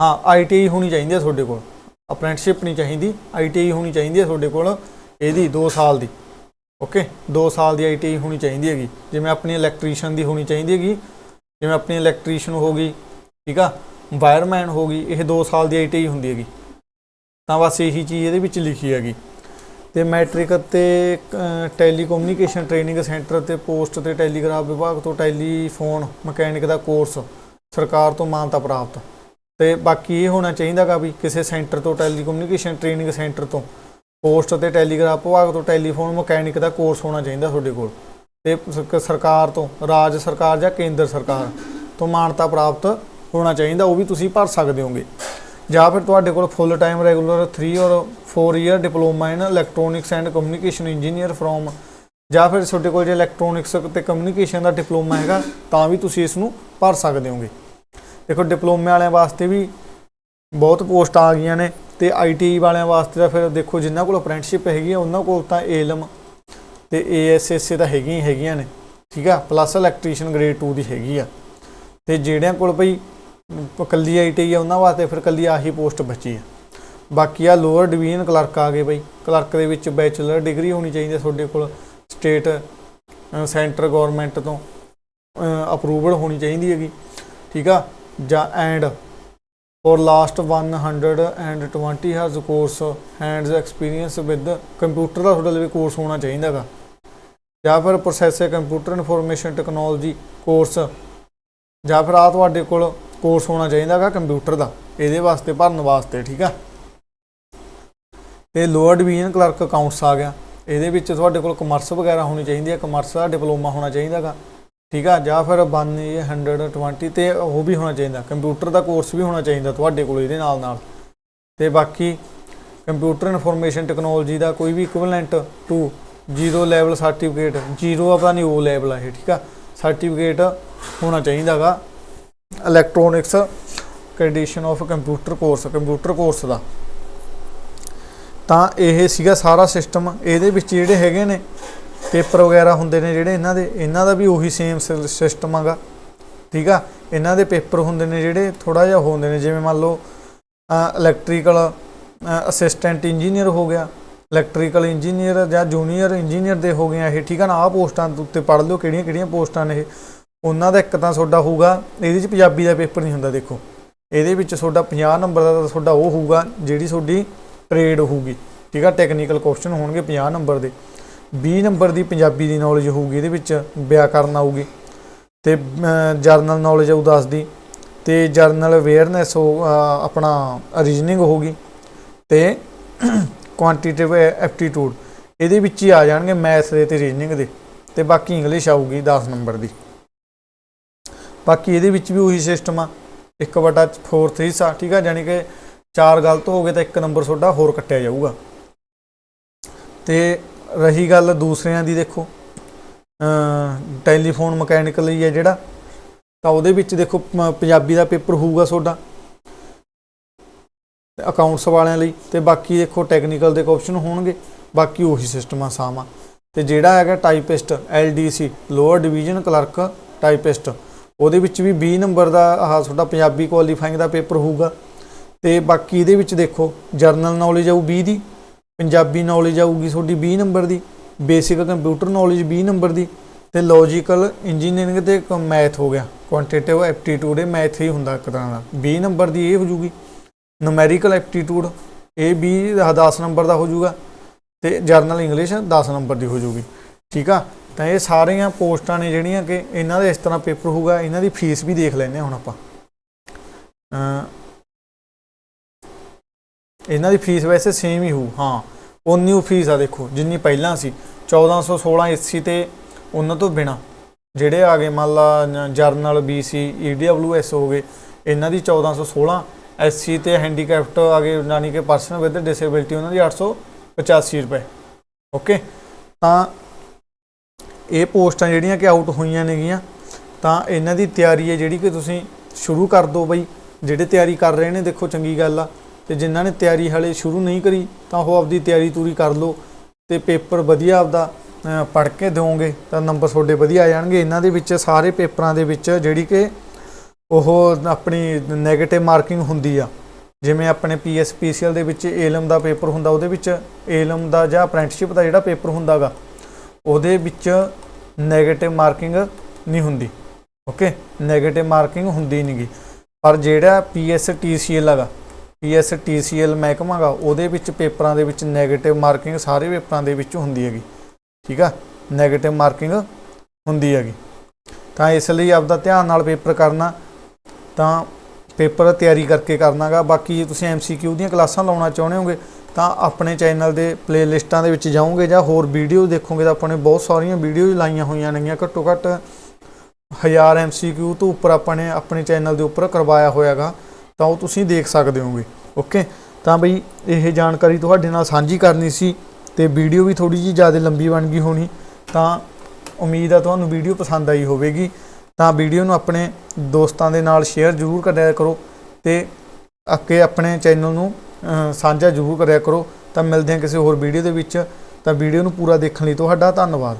ਹਾਂ ਆਈਟੀਆਈ ਹੋਣੀ ਚਾਹੀਦੀ ਹੈ ਤੁਹਾਡੇ ਕੋਲ। ਅਪ੍ਰੈਂਟਿਸਸ਼ਿਪ ਨਹੀਂ ਚਾਹੀਦੀ ਆਈਟੀਆਈ ਹੋਣੀ ਚਾਹੀਦੀ ਹੈ ਤੁਹਾਡੇ ਕੋਲ ਇਹਦੀ 2 ਸਾਲ ਦੀ, ਓਕੇ? 2 ਸਾਲ ਦੀ ਆਈਟੀਆਈ ਹੋਣੀ ਚਾਹੀਦੀ ਹੈਗੀ। ਜਿਵੇਂ ਆਪਣੀ ਇਲੈਕਟ੍ਰੀਸ਼ੀਅਨ ਦੀ ਹੋਣੀ ਚਾਹੀਦੀ ਹੈਗੀ ਜਿਵੇਂ ਆਪਣੀ ਇਲੈਕਟ੍ਰੀਸ਼ੀਅਨ ਹੋ ਗਈ, ਠੀਕ ਆ ਵਾਇਰਮੈਨ ਹੋ ਗਈ, ਇਹ 2 ਸਾਲ ਦੀ ਆਈਟੀਆਈ ਹੁੰਦੀ ਹੈਗੀ। ਤਾਂ ਬਸ ਇਹੀ ਚੀਜ਼ ਇਹਦੇ ਵਿੱਚ ਲਿਖੀ ਹੈਗੀ। ਤੇ ਮੈਟ੍ਰਿਕ ਅਤੇ ਟੈਲੀਕਮਿਊਨੀਕੇਸ਼ਨ ਟ੍ਰੇਨਿੰਗ ਸੈਂਟਰ ਤੇ ਪੋਸਟ ਤੇ ਟੈਲੀਗ੍ਰਾਫ ਵਿਭਾਗ ਤੋਂ ਟੈਲੀਫੋਨ ਮਕੈਨਿਕ ਦਾ ਕੋਰਸ ਸਰਕਾਰ ਤੋਂ ਮਾਨਤਾ ਪ੍ਰਾਪਤ। ਤੇ ਬਾਕੀ ਇਹ ਹੋਣਾ ਚਾਹੀਦਾਗਾ ਵੀ ਕਿਸੇ ਸੈਂਟਰ ਤੋਂ ਟੈਲੀਕਮਿਊਨੀਕੇਸ਼ਨ ਟ੍ਰੇਨਿੰਗ ਸੈਂਟਰ ਤੋਂ ਪੋਸਟ ਤੇ ਟੈਲੀਗ੍ਰਾਫ ਵਿਭਾਗ ਤੋਂ ਟੈਲੀਫੋਨ ਮਕੈਨਿਕ ਦਾ ਕੋਰਸ ਹੋਣਾ ਚਾਹੀਦਾ ਤੁਹਾਡੇ ਕੋਲ। ਤੇ ਸ- ਸਰਕਾਰ ਤੋਂ, ਰਾਜ ਸਰਕਾਰ ਜਾਂ ਕੇਂਦਰ ਸਰਕਾਰ ਤੋਂ ਮਾਨਤਾ ਪ੍ਰਾਪਤ ਹੋਣਾ ਚਾਹੀਦਾ, ਉਹ ਵੀ ਤੁਸੀਂ ਭਰ ਸਕਦੇ ਹੋਗੇ। ਜਾਂ ਫਿਰ ਤੁਹਾਡੇ ਕੋਲ full time regular 3 or 4 year diploma in electronics and communication engineer from ਜਾਂ ਫਿਰ ਤੁਹਾਡੇ ਕੋਲ ਜੇ ਇਲੈਕਟ੍ਰੋਨਿਕਸ ਤੇ ਕਮਿਊਨੀਕੇਸ਼ਨ ਦਾ ਡਿਪਲੋਮਾ ਹੈਗਾ, ਤਾਂ ਵੀ ਤੁਸੀਂ ਇਸ ਨੂੰ ਭਰ ਸਕਦੇ ਹੋਗੇ। ਦੇਖੋ ਡਿਪਲੋਮੇ ਵਾਲਿਆਂ ਵਾਸਤੇ ਵੀ ਬਹੁਤ ਪੋਸਟਾਂ ਆ ਗਈਆਂ ਨੇ ਤੇ ਆਈਟੀ ਵਾਲਿਆਂ ਵਾਸਤੇ ਤਾਂ ਫਿਰ ਦੇਖੋ ਜਿਨ੍ਹਾਂ ਕੋਲ ਅਪ੍ਰੈਂਟਿਸਸ਼ਿਪ ਹੈਗੀ ਆ, ਉਹਨਾਂ ਕੋਲ ਤਾਂ ਏਲਮ ਤੇ ਏਐਸਐਸਏ ਤਾਂ ਹੈਗੀਆਂ ਹੀ ਹੈਗੀਆਂ ਨੇ ਠੀਕ ਆ? ਪਲੱਸ ਇਲੈਕਟ੍ਰੀਸ਼ੀਅਨ ਗ੍ਰੇਡ 2 ਦੀ ਹੈਗੀ ਆ। ਤੇ ਜਿਹੜਿਆਂ ਕੋਲ ਭਈ ਅਮ, ਕੱਲੀ ਆਈਟੀ ਆ ਉਹਨਾਂ ਵਾਸਤੇ ਫਿਰ ਕੱਲੀ ਆਹੀ ਪੋਸਟ ਬਚੀ ਆ। ਬਾਕੀ ਆ ਲੋਅਰ ਡਿਵੀਜ਼ਨ ਕਲਰਕ ਆ ਗਏ ਬਈ। ਕਲਰਕ ਦੇ ਵਿੱਚ ਬੈਚਲਰ ਡਿਗਰੀ ਹੋਣੀ ਚਾਹੀਦੀ ਹੈ ਤੁਹਾਡੇ ਕੋਲ। ਸਟੇਟ ਸੈਂਟਰ ਗਵਰਨਮੈਂਟ ਤੋਂ ਅਪਰੂਵਡ ਹੋਣੀ ਚਾਹੀਦੀ ਹੈਗੀ ਠੀਕ ਆ? ਜਾਂ and or last 120 hours course hands experience with computer ਦਾ ਤੁਹਾਡੇ ਲਈ ਕੋਰਸ ਹੋਣਾ ਚਾਹੀਦਾ ਹੈਗਾ। ਜਾਂ ਫਿਰ processor computer information technology course ਜਾਂ ਫਿਰ ਆ ਤੁਹਾਡੇ ਕੋਲ ਕੋਰਸ ਹੋਣਾ ਚਾਹੀਦਾ ਹੈਗਾ ਕੰਪਿਊਟਰ ਦਾ, ਇਹਦੇ ਵਾਸਤੇ, ਭਰਨ ਵਾਸਤੇ, ਠੀਕ ਆ? ਤੇ ਲੋਅਰ ਡਿਵੀਜ਼ਨ ਕਲਰਕ ਅਕਾਊਂਟਸ ਆ ਗਿਆ। ਇਹਦੇ ਵਿੱਚ ਤੁਹਾਡੇ ਕੋਲ ਕਮਰਸ ਵਗੈਰਾ ਹੋਣੀ ਚਾਹੀਦੀ ਹੈ ਕਮਰਸ ਦਾ ਡਿਪਲੋਮਾ ਹੋਣਾ ਚਾਹੀਦਾ ਹੈਗਾ। ਠੀਕ ਆ, ਜਾਂ ਫਿਰ 120 ਤੇ ਉਹ ਵੀ ਹੋਣਾ ਚਾਹੀਦਾ ਕੰਪਿਊਟਰ ਦਾ ਕੋਰਸ ਵੀ ਹੋਣਾ ਚਾਹੀਦਾ ਤੁਹਾਡੇ ਕੋਲ ਇਹਦੇ ਨਾਲ ਨਾਲ। ਤੇ ਬਾਕੀ ਕੰਪਿਊਟਰ ਇਨਫੋਰਮੇਸ਼ਨ ਟੈਕਨੋਲੋਜੀ ਦਾ ਕੋਈ ਵੀ equivalent to zero level certificate zero ਆਪਾਂ ਨਹੀਂ ਉਹ ਲੈਵਲ ਆ ਇਹ, ਠੀਕ ਆ? ਸਰਟੀਫਿਕੇਟ ਹੋਣਾ ਚਾਹੀਦਾਗਾ electronics condition of computer course computer course ਦਾ। ਤਾਂ ਇਹ ਸੀਗਾ ਸਾਰਾ ਸਿਸਟਮ ਇਹਦੇ ਵਿੱਚ ਜਿਹੜੇ ਹੈਗੇ ਨੇ ਪੇਪਰ ਵਗੈਰਾ ਹੁੰਦੇ ਨੇ ਜਿਹੜੇ ਇਹਨਾਂ ਦੇ, ਇਹਨਾਂ ਦਾ ਵੀ ਉਹੀ ਸੇਮ ਸਿਸਟਮ ਆਗਾ। ਠੀਕ ਆ? ਇਹਨਾਂ ਦੇ ਪੇਪਰ ਹੁੰਦੇ ਨੇ ਜਿਹੜੇ ਥੋੜਾ ਜਿਹਾ ਹੁੰਦੇ ਨੇ, ਜਿਵੇਂ ਮੰਨ ਲਓ ਇਲੈਕਟ੍ਰੀਕਲ ਅਸਿਸਟੈਂਟ ਇੰਜੀਨੀਅਰ ਹੋ ਗਿਆ ਇਲੈਕਟ੍ਰੀਕਲ ਇੰਜੀਨੀਅਰ ਜਾਂ ਜੂਨੀਅਰ ਇੰਜੀਨੀਅਰ ਦੇ ਹੋ ਗਏ ਇਹ, ਠੀਕ ਆ ਨਾ? ਆਹ ਪੋਸਟਾਂ ਦੇ ਉੱਤੇ ਪੜ੍ਹ ਲਿਓ, ਕਿਹੜੀਆਂ ਕਿਹੜੀਆਂ ਪੋਸਟਾਂ ਨੇ ਇਹ। ਉਹਨਾਂ ਦਾ ਇੱਕ ਤਾਂ ਤੁਹਾਡਾ ਹੋਊਗਾ, ਇਹਦੇ ਵਿੱਚ ਪੰਜਾਬੀ ਦਾ ਪੇਪਰ ਨਹੀਂ ਹੁੰਦਾ, ਦੇਖੋ। ਇਹਦੇ ਵਿੱਚ ਤੁਹਾਡਾ 50 ਨੰਬਰ ਦਾ ਤਾਂ ਤੁਹਾਡਾ ਉਹ ਹੋਊਗਾ, ਜਿਹੜੀ ਤੁਹਾਡੀ ਟ੍ਰੇਡ ਹੋਊਗੀ। ਠੀਕ ਆ? ਟੈਕਨੀਕਲ ਕੁਐਸਚਨ ਹੋਣਗੇ 50 ਨੰਬਰ ਦੇ। 20 ਨੰਬਰ ਦੀ ਪੰਜਾਬੀ ਦੀ ਨੌਲੇਜ ਹੋਊਗੀ, ਇਹਦੇ ਵਿੱਚ ਵਿਆਕਰਨ ਆਊਗੀ। ਤੇ ਜਰਨਲ ਨੌਲੇਜ ਆਊ 10 ਦੀ। ਤੇ ਜਰਨਲ ਅਵੇਅਰਨੈਸ ਹੋ ਆਪਣਾ ਰੀਜਨਿੰਗ ਹੋਊਗੀ। ਤੇ ਕੁਆਂਟੀਟਿਵ ਐਪਟੀਟਿਊਡ ਇਹਦੇ ਵਿੱਚ ਹੀ ਆ ਜਾਣਗੇ ਮੈਥ ਦੇ ਤੇ ਰੀਜਨਿੰਗ ਦੇ। ਤੇ ਬਾਕੀ ਇੰਗਲਿਸ਼ ਆਊਗੀ 10 ਨੰਬਰ ਦੀ। ਬਾਕੀ ਇਹਦੇ ਵਿੱਚ ਵੀ ਉਹੀ ਸਿਸਟਮ ਆ। 1/4 3 ਸਾ, ਠੀਕ ਆ? ਯਾਨੀ ਕਿ ਚਾਰ ਗਲਤ ਹੋ ਗਏ ਤਾਂ ਇੱਕ ਨੰਬਰ ਤੁਹਾਡਾ ਹੋਰ ਕੱਟਿਆ ਜਾਊਗਾ। ਤੇ ਰਹੀ ਗੱਲ ਦੂਸਰਿਆਂ ਦੀ ਦੇਖੋ। ਟੈਲੀਫੋਨ ਮਕੈਨਿਕਲ ਲਈ ਹੈ ਜਿਹੜਾ। ਤਾਂ ਉਹਦੇ ਵਿੱਚ ਦੇਖੋ ਪੰਜਾਬੀ ਦਾ ਪੇਪਰ ਹੋਊਗਾ ਤੁਹਾਡਾ। ਅਕਾਊਂਟਸ ਵਾਲਿਆਂ ਲਈ। ਤੇ ਬਾਕੀ ਦੇਖੋ ਟੈਕਨੀਕਲ ਦੇ ਆਪਸ਼ਨ ਹੋਣਗੇ। ਬਾਕੀ ਉਹੀ ਸਿਸਟਮ ਆ, ਸਾਮਾ ਤੇ ਜਿਹੜਾ ਹੈਗਾ typist LDC lower division clerk typist ਉਹਦੇ ਵਿੱਚ ਵੀ 20 ਨੰਬਰ ਦਾ ਆਹ ਤੁਹਾਡਾ ਪੰਜਾਬੀ ਕੁਆਲੀਫਾਈਂਗ ਦਾ ਪੇਪਰ ਹੋਊਗਾ। ਤੇ ਬਾਕੀ ਇਹਦੇ ਵਿੱਚ ਦੇਖੋ ਜਰਨਲ ਨੌਲੇਜ ਆਊ 20 ਦੀ। ਪੰਜਾਬੀ ਨੌਲੇਜ ਆਊਗੀ ਤੁਹਾਡੀ 20 ਨੰਬਰ ਦੀ ਬੇਸਿਕ ਕੰਪਿਊਟਰ ਨੌਲੇਜ 20 ਨੰਬਰ ਦੀ ਤੇ ਲੌਜੀਕਲ ਇੰਜੀਨੀਅਰਿੰਗ ਤੇ ਮੈਥ ਹੋ ਗਿਆ ਕੁਆਂਟੀਟਿਵ ਐਪਟੀਟਿਊਡ ਇਹ ਮੈਥ ਹੀ ਹੁੰਦਾ ਇੱਕ ਤਰ੍ਹਾਂ ਦਾ 20 ਨੰਬਰ ਦੀ ਇਹ ਹੋ ਜੂਗੀ ਨੂਮੈਰੀਕਲ ਐਪਟੀਟਿਊਡ ਇਹ 20 ਦਾ 10 ਨੰਬਰ ਦਾ ਹੋ ਜੂਗਾ ਤੇ ਜਰਨਲ ਇੰਗਲਿਸ਼ 10 ਨੰਬਰ ਦੀ ਹੋ ਜੂਗੀ, ਠੀਕ ਆ? ਤਾਂ ਇਹ ਸਾਰੀਆਂ ਪੋਸਟਾਂ ਨੇ ਜਿਹੜੀਆਂ ਕਿ ਇਹਨਾਂ ਦਾ ਇਸ ਤਰ੍ਹਾਂ ਪੇਪਰ ਹੋਊਗਾ, ਇਹਨਾਂ ਦੀ ਫੀਸ ਵੀ ਦੇਖ ਲੈਂਦੇ ਹਾਂ ਹੁਣ ਆਪਾਂ। ਇਹਨਾਂ ਦੀ ਫੀਸ ਵੈਸੇ ਸੇਮ ਹੀ ਹੋਊ, ਹਾਂ। ਉਨੀ ਉਹ ਫੀਸ ਆ ਦੇਖੋ, ਜਿੰਨੀ ਪਹਿਲਾਂ ਸੀ। 1416 ਐਸਸੀ ਤੇ ਉਹਨਾਂ ਤੋਂ ਬਿਨਾ ਜਿਹੜੇ ਆ ਗਏ, ਮੰਨ ਲਾ ਜਰਨਲ ਬੀਸੀ ਈਡਬਲਯੂਐਸ ਹੋ ਗਏ, ਇਹਨਾਂ ਦੀ 1416 ਐਸਸੀ ਤੇ ਹੈਂਡੀਕੈਪਟ ਆ ਗਏ, ਯਾਨੀ ਕਿ ਪਰਸਨ ਵਿਦ ਡਿਸੇਬਿਲਟੀ ਉਹਨਾਂ ਦੀ 885 ਰੁਪਏ। ਓਕੇ? ਤਾਂ ਇਹ ਪੋਸਟਾਂ ਜਿਹੜੀਆਂ ਕਿ ਆਊਟ ਹੋਈਆਂ ਨੇਗੀਆਂ, ਤਾਂ ਇਹਨਾਂ ਦੀ ਤਿਆਰੀ ਹੈ ਜਿਹੜੀ ਕਿ ਤੁਸੀਂ ਸ਼ੁਰੂ ਕਰ ਦਿਓ ਬਈ। ਜਿਹੜੇ ਤਿਆਰੀ ਕਰ ਰਹੇ ਨੇ, ਦੇਖੋ ਚੰਗੀ ਗੱਲ ਆ। ਤੇ ਜਿਨ੍ਹਾਂ ਨੇ ਤਿਆਰੀ ਹਾਲੇ ਸ਼ੁਰੂ ਨਹੀਂ ਕਰੀ, ਤਾਂ ਉਹ ਆਪਦੀ ਤਿਆਰੀ ਤੂਰੀ ਕਰ ਲਓ ਤੇ ਪੇਪਰ ਵਧੀਆ ਆਪਦਾ ਪੜ੍ਹ ਕੇ ਦਿਓਗੇ, ਤਾਂ ਨੰਬਰ ਤੁਹਾਡੇ ਵਧੀਆ ਆ ਜਾਣਗੇ। ਇਹਨਾਂ ਦੇ ਵਿੱਚ, ਸਾਰੇ ਪੇਪਰਾਂ ਦੇ ਵਿੱਚ ਜਿਹੜੀ ਕਿ ਉਹ ਆਪਣੀ ਨੈਗੇਟਿਵ ਮਾਰਕਿੰਗ ਹੁੰਦੀ ਆ। ਜਿਵੇਂ ਆਪਣੇ ਪੀਐਸਪੀਸੀਐਲ ਦੇ ਵਿੱਚ ਏਲਮ ਦਾ ਪੇਪਰ ਹੁੰਦਾ, ਉਹਦੇ ਵਿੱਚ ਏਲਮ ਦਾ ਜਾਂ ਅਪ੍ਰੈਂਟਿਸਸ਼ਿਪ ਦਾ ਜਿਹੜਾ ਪੇਪਰ ਹੁੰਦਾਗਾ, ਉਹਦੇ ਵਿੱਚ ਨੈਗੇਟਿਵ ਮਾਰਕਿੰਗ ਨਹੀਂ ਹੁੰਦੀ। ਓਕੇ ਨੈਗੇਟਿਵ ਮਾਰਕਿੰਗ ਹੁੰਦੀ ਨਹੀਂਗੀ ਪਰ ਜਿਹੜਾ ਪੀਐਸਟੀਸੀਐਲ ਹੈਗਾ ਪੀਐਸਟੀਸੀਐਲ ਮਹਿਕਮਾ ਗਾ, ਉਹਦੇ ਵਿੱਚ ਪੇਪਰਾਂ ਦੇ ਵਿੱਚ 네ਗੇਟਿਵ ਮਾਰਕਿੰਗ ਸਾਰੇ ਪੇਪਰਾਂ ਦੇ ਵਿੱਚ ਹੁੰਦੀ ਹੈਗੀ। ਠੀਕ ਆ? 네ਗੇਟਿਵ ਮਾਰਕਿੰਗ ਹੁੰਦੀ ਹੈਗੀ। ਤਾਂ ਇਸ ਲਈ ਆਪਦਾ ਧਿਆਨ ਨਾਲ ਪੇਪਰ ਕਰਨਾ, ਤਾਂ ਪੇਪਰ ਤਿਆਰੀ ਕਰਕੇ ਕਰਨਾਗਾ ਬਾਕੀ ਜੇ ਤੁਸੀਂ ਐਮਸੀਕਿਊ ਦੀਆਂ ਕਲਾਸਾਂ ਲਾਉਣਾ ਚਾਹੁੰਦੇ ਹੋਗੇ, ਤਾਂ ਆਪਣੇ ਚੈਨਲ ਦੇ ਪਲੇਲਿਸਟਾਂ ਦੇ ਵਿੱਚ ਜਾਓਗੇ ਜਾਂ ਹੋਰ ਵੀਡੀਓ ਦੇਖੋਗੇ ਤਾਂ ਆਪਾਂ ਨੇ ਬਹੁਤ ਸਾਰੀਆਂ ਵੀਡੀਓਜ਼ ਲਾਈਆਂ ਹੋਈਆਂ ਨੇਗੀਆਂ। ਘੱਟੋ ਘੱਟ ਹਜ਼ਾਰ ਐਮਸੀਕਿਊ ਤੋਂ ਉੱਪਰ ਆਪਾਂ ਨੇ ਆਪਣੇ ਚੈਨਲ ਦੇ ਉੱਪਰ ਕਰਵਾਇਆ ਹੋਇਆਗਾ ਤਾਂ ਉਹ ਤੁਸੀਂ ਦੇਖ ਸਕਦੇ ਹੋਗੇ ਓਕੇ ਤਾਂ ਬਈ ਇਹ ਜਾਣਕਾਰੀ ਤੁਹਾਡੇ ਨਾਲ ਸਾਂਝੀ ਕਰਨੀ ਸੀ ਤੇ ਵੀਡੀਓ ਵੀ ਥੋੜੀ ਜਿਹੀ ਜ਼ਿਆਦਾ ਲੰਬੀ ਬਣ ਗਈ ਹੋਣੀ, ਤਾਂ ਉਮੀਦ ਆ ਤੁਹਾਨੂੰ ਵੀਡੀਓ ਪਸੰਦ ਆਈ ਹੋਵੇਗੀ। ਤਾਂ ਵੀਡੀਓ ਨੂੰ ਆਪਣੇ ਦੋਸਤਾਂ ਦੇ ਨਾਲ ਸ਼ੇਅਰ ਜ਼ਰੂਰ ਕਰਿਆ ਕਰੋ ਤੇ ਅੱਗੇ ਆਪਣੇ ਚੈਨਲ ਨੂੰ ਸਾਂਝਾ ਜ਼ਰੂਰ ਕਰਿਆ ਕਰੋ। ਤਾਂ ਮਿਲਦੇ ਹਾਂ ਕਿਸੇ ਹੋਰ ਵੀਡੀਓ ਦੇ ਵਿੱਚ। ਤਾਂ ਵੀਡੀਓ ਨੂੰ ਪੂਰਾ ਦੇਖਣ ਲਈ ਤੁਹਾਡਾ ਧੰਨਵਾਦ।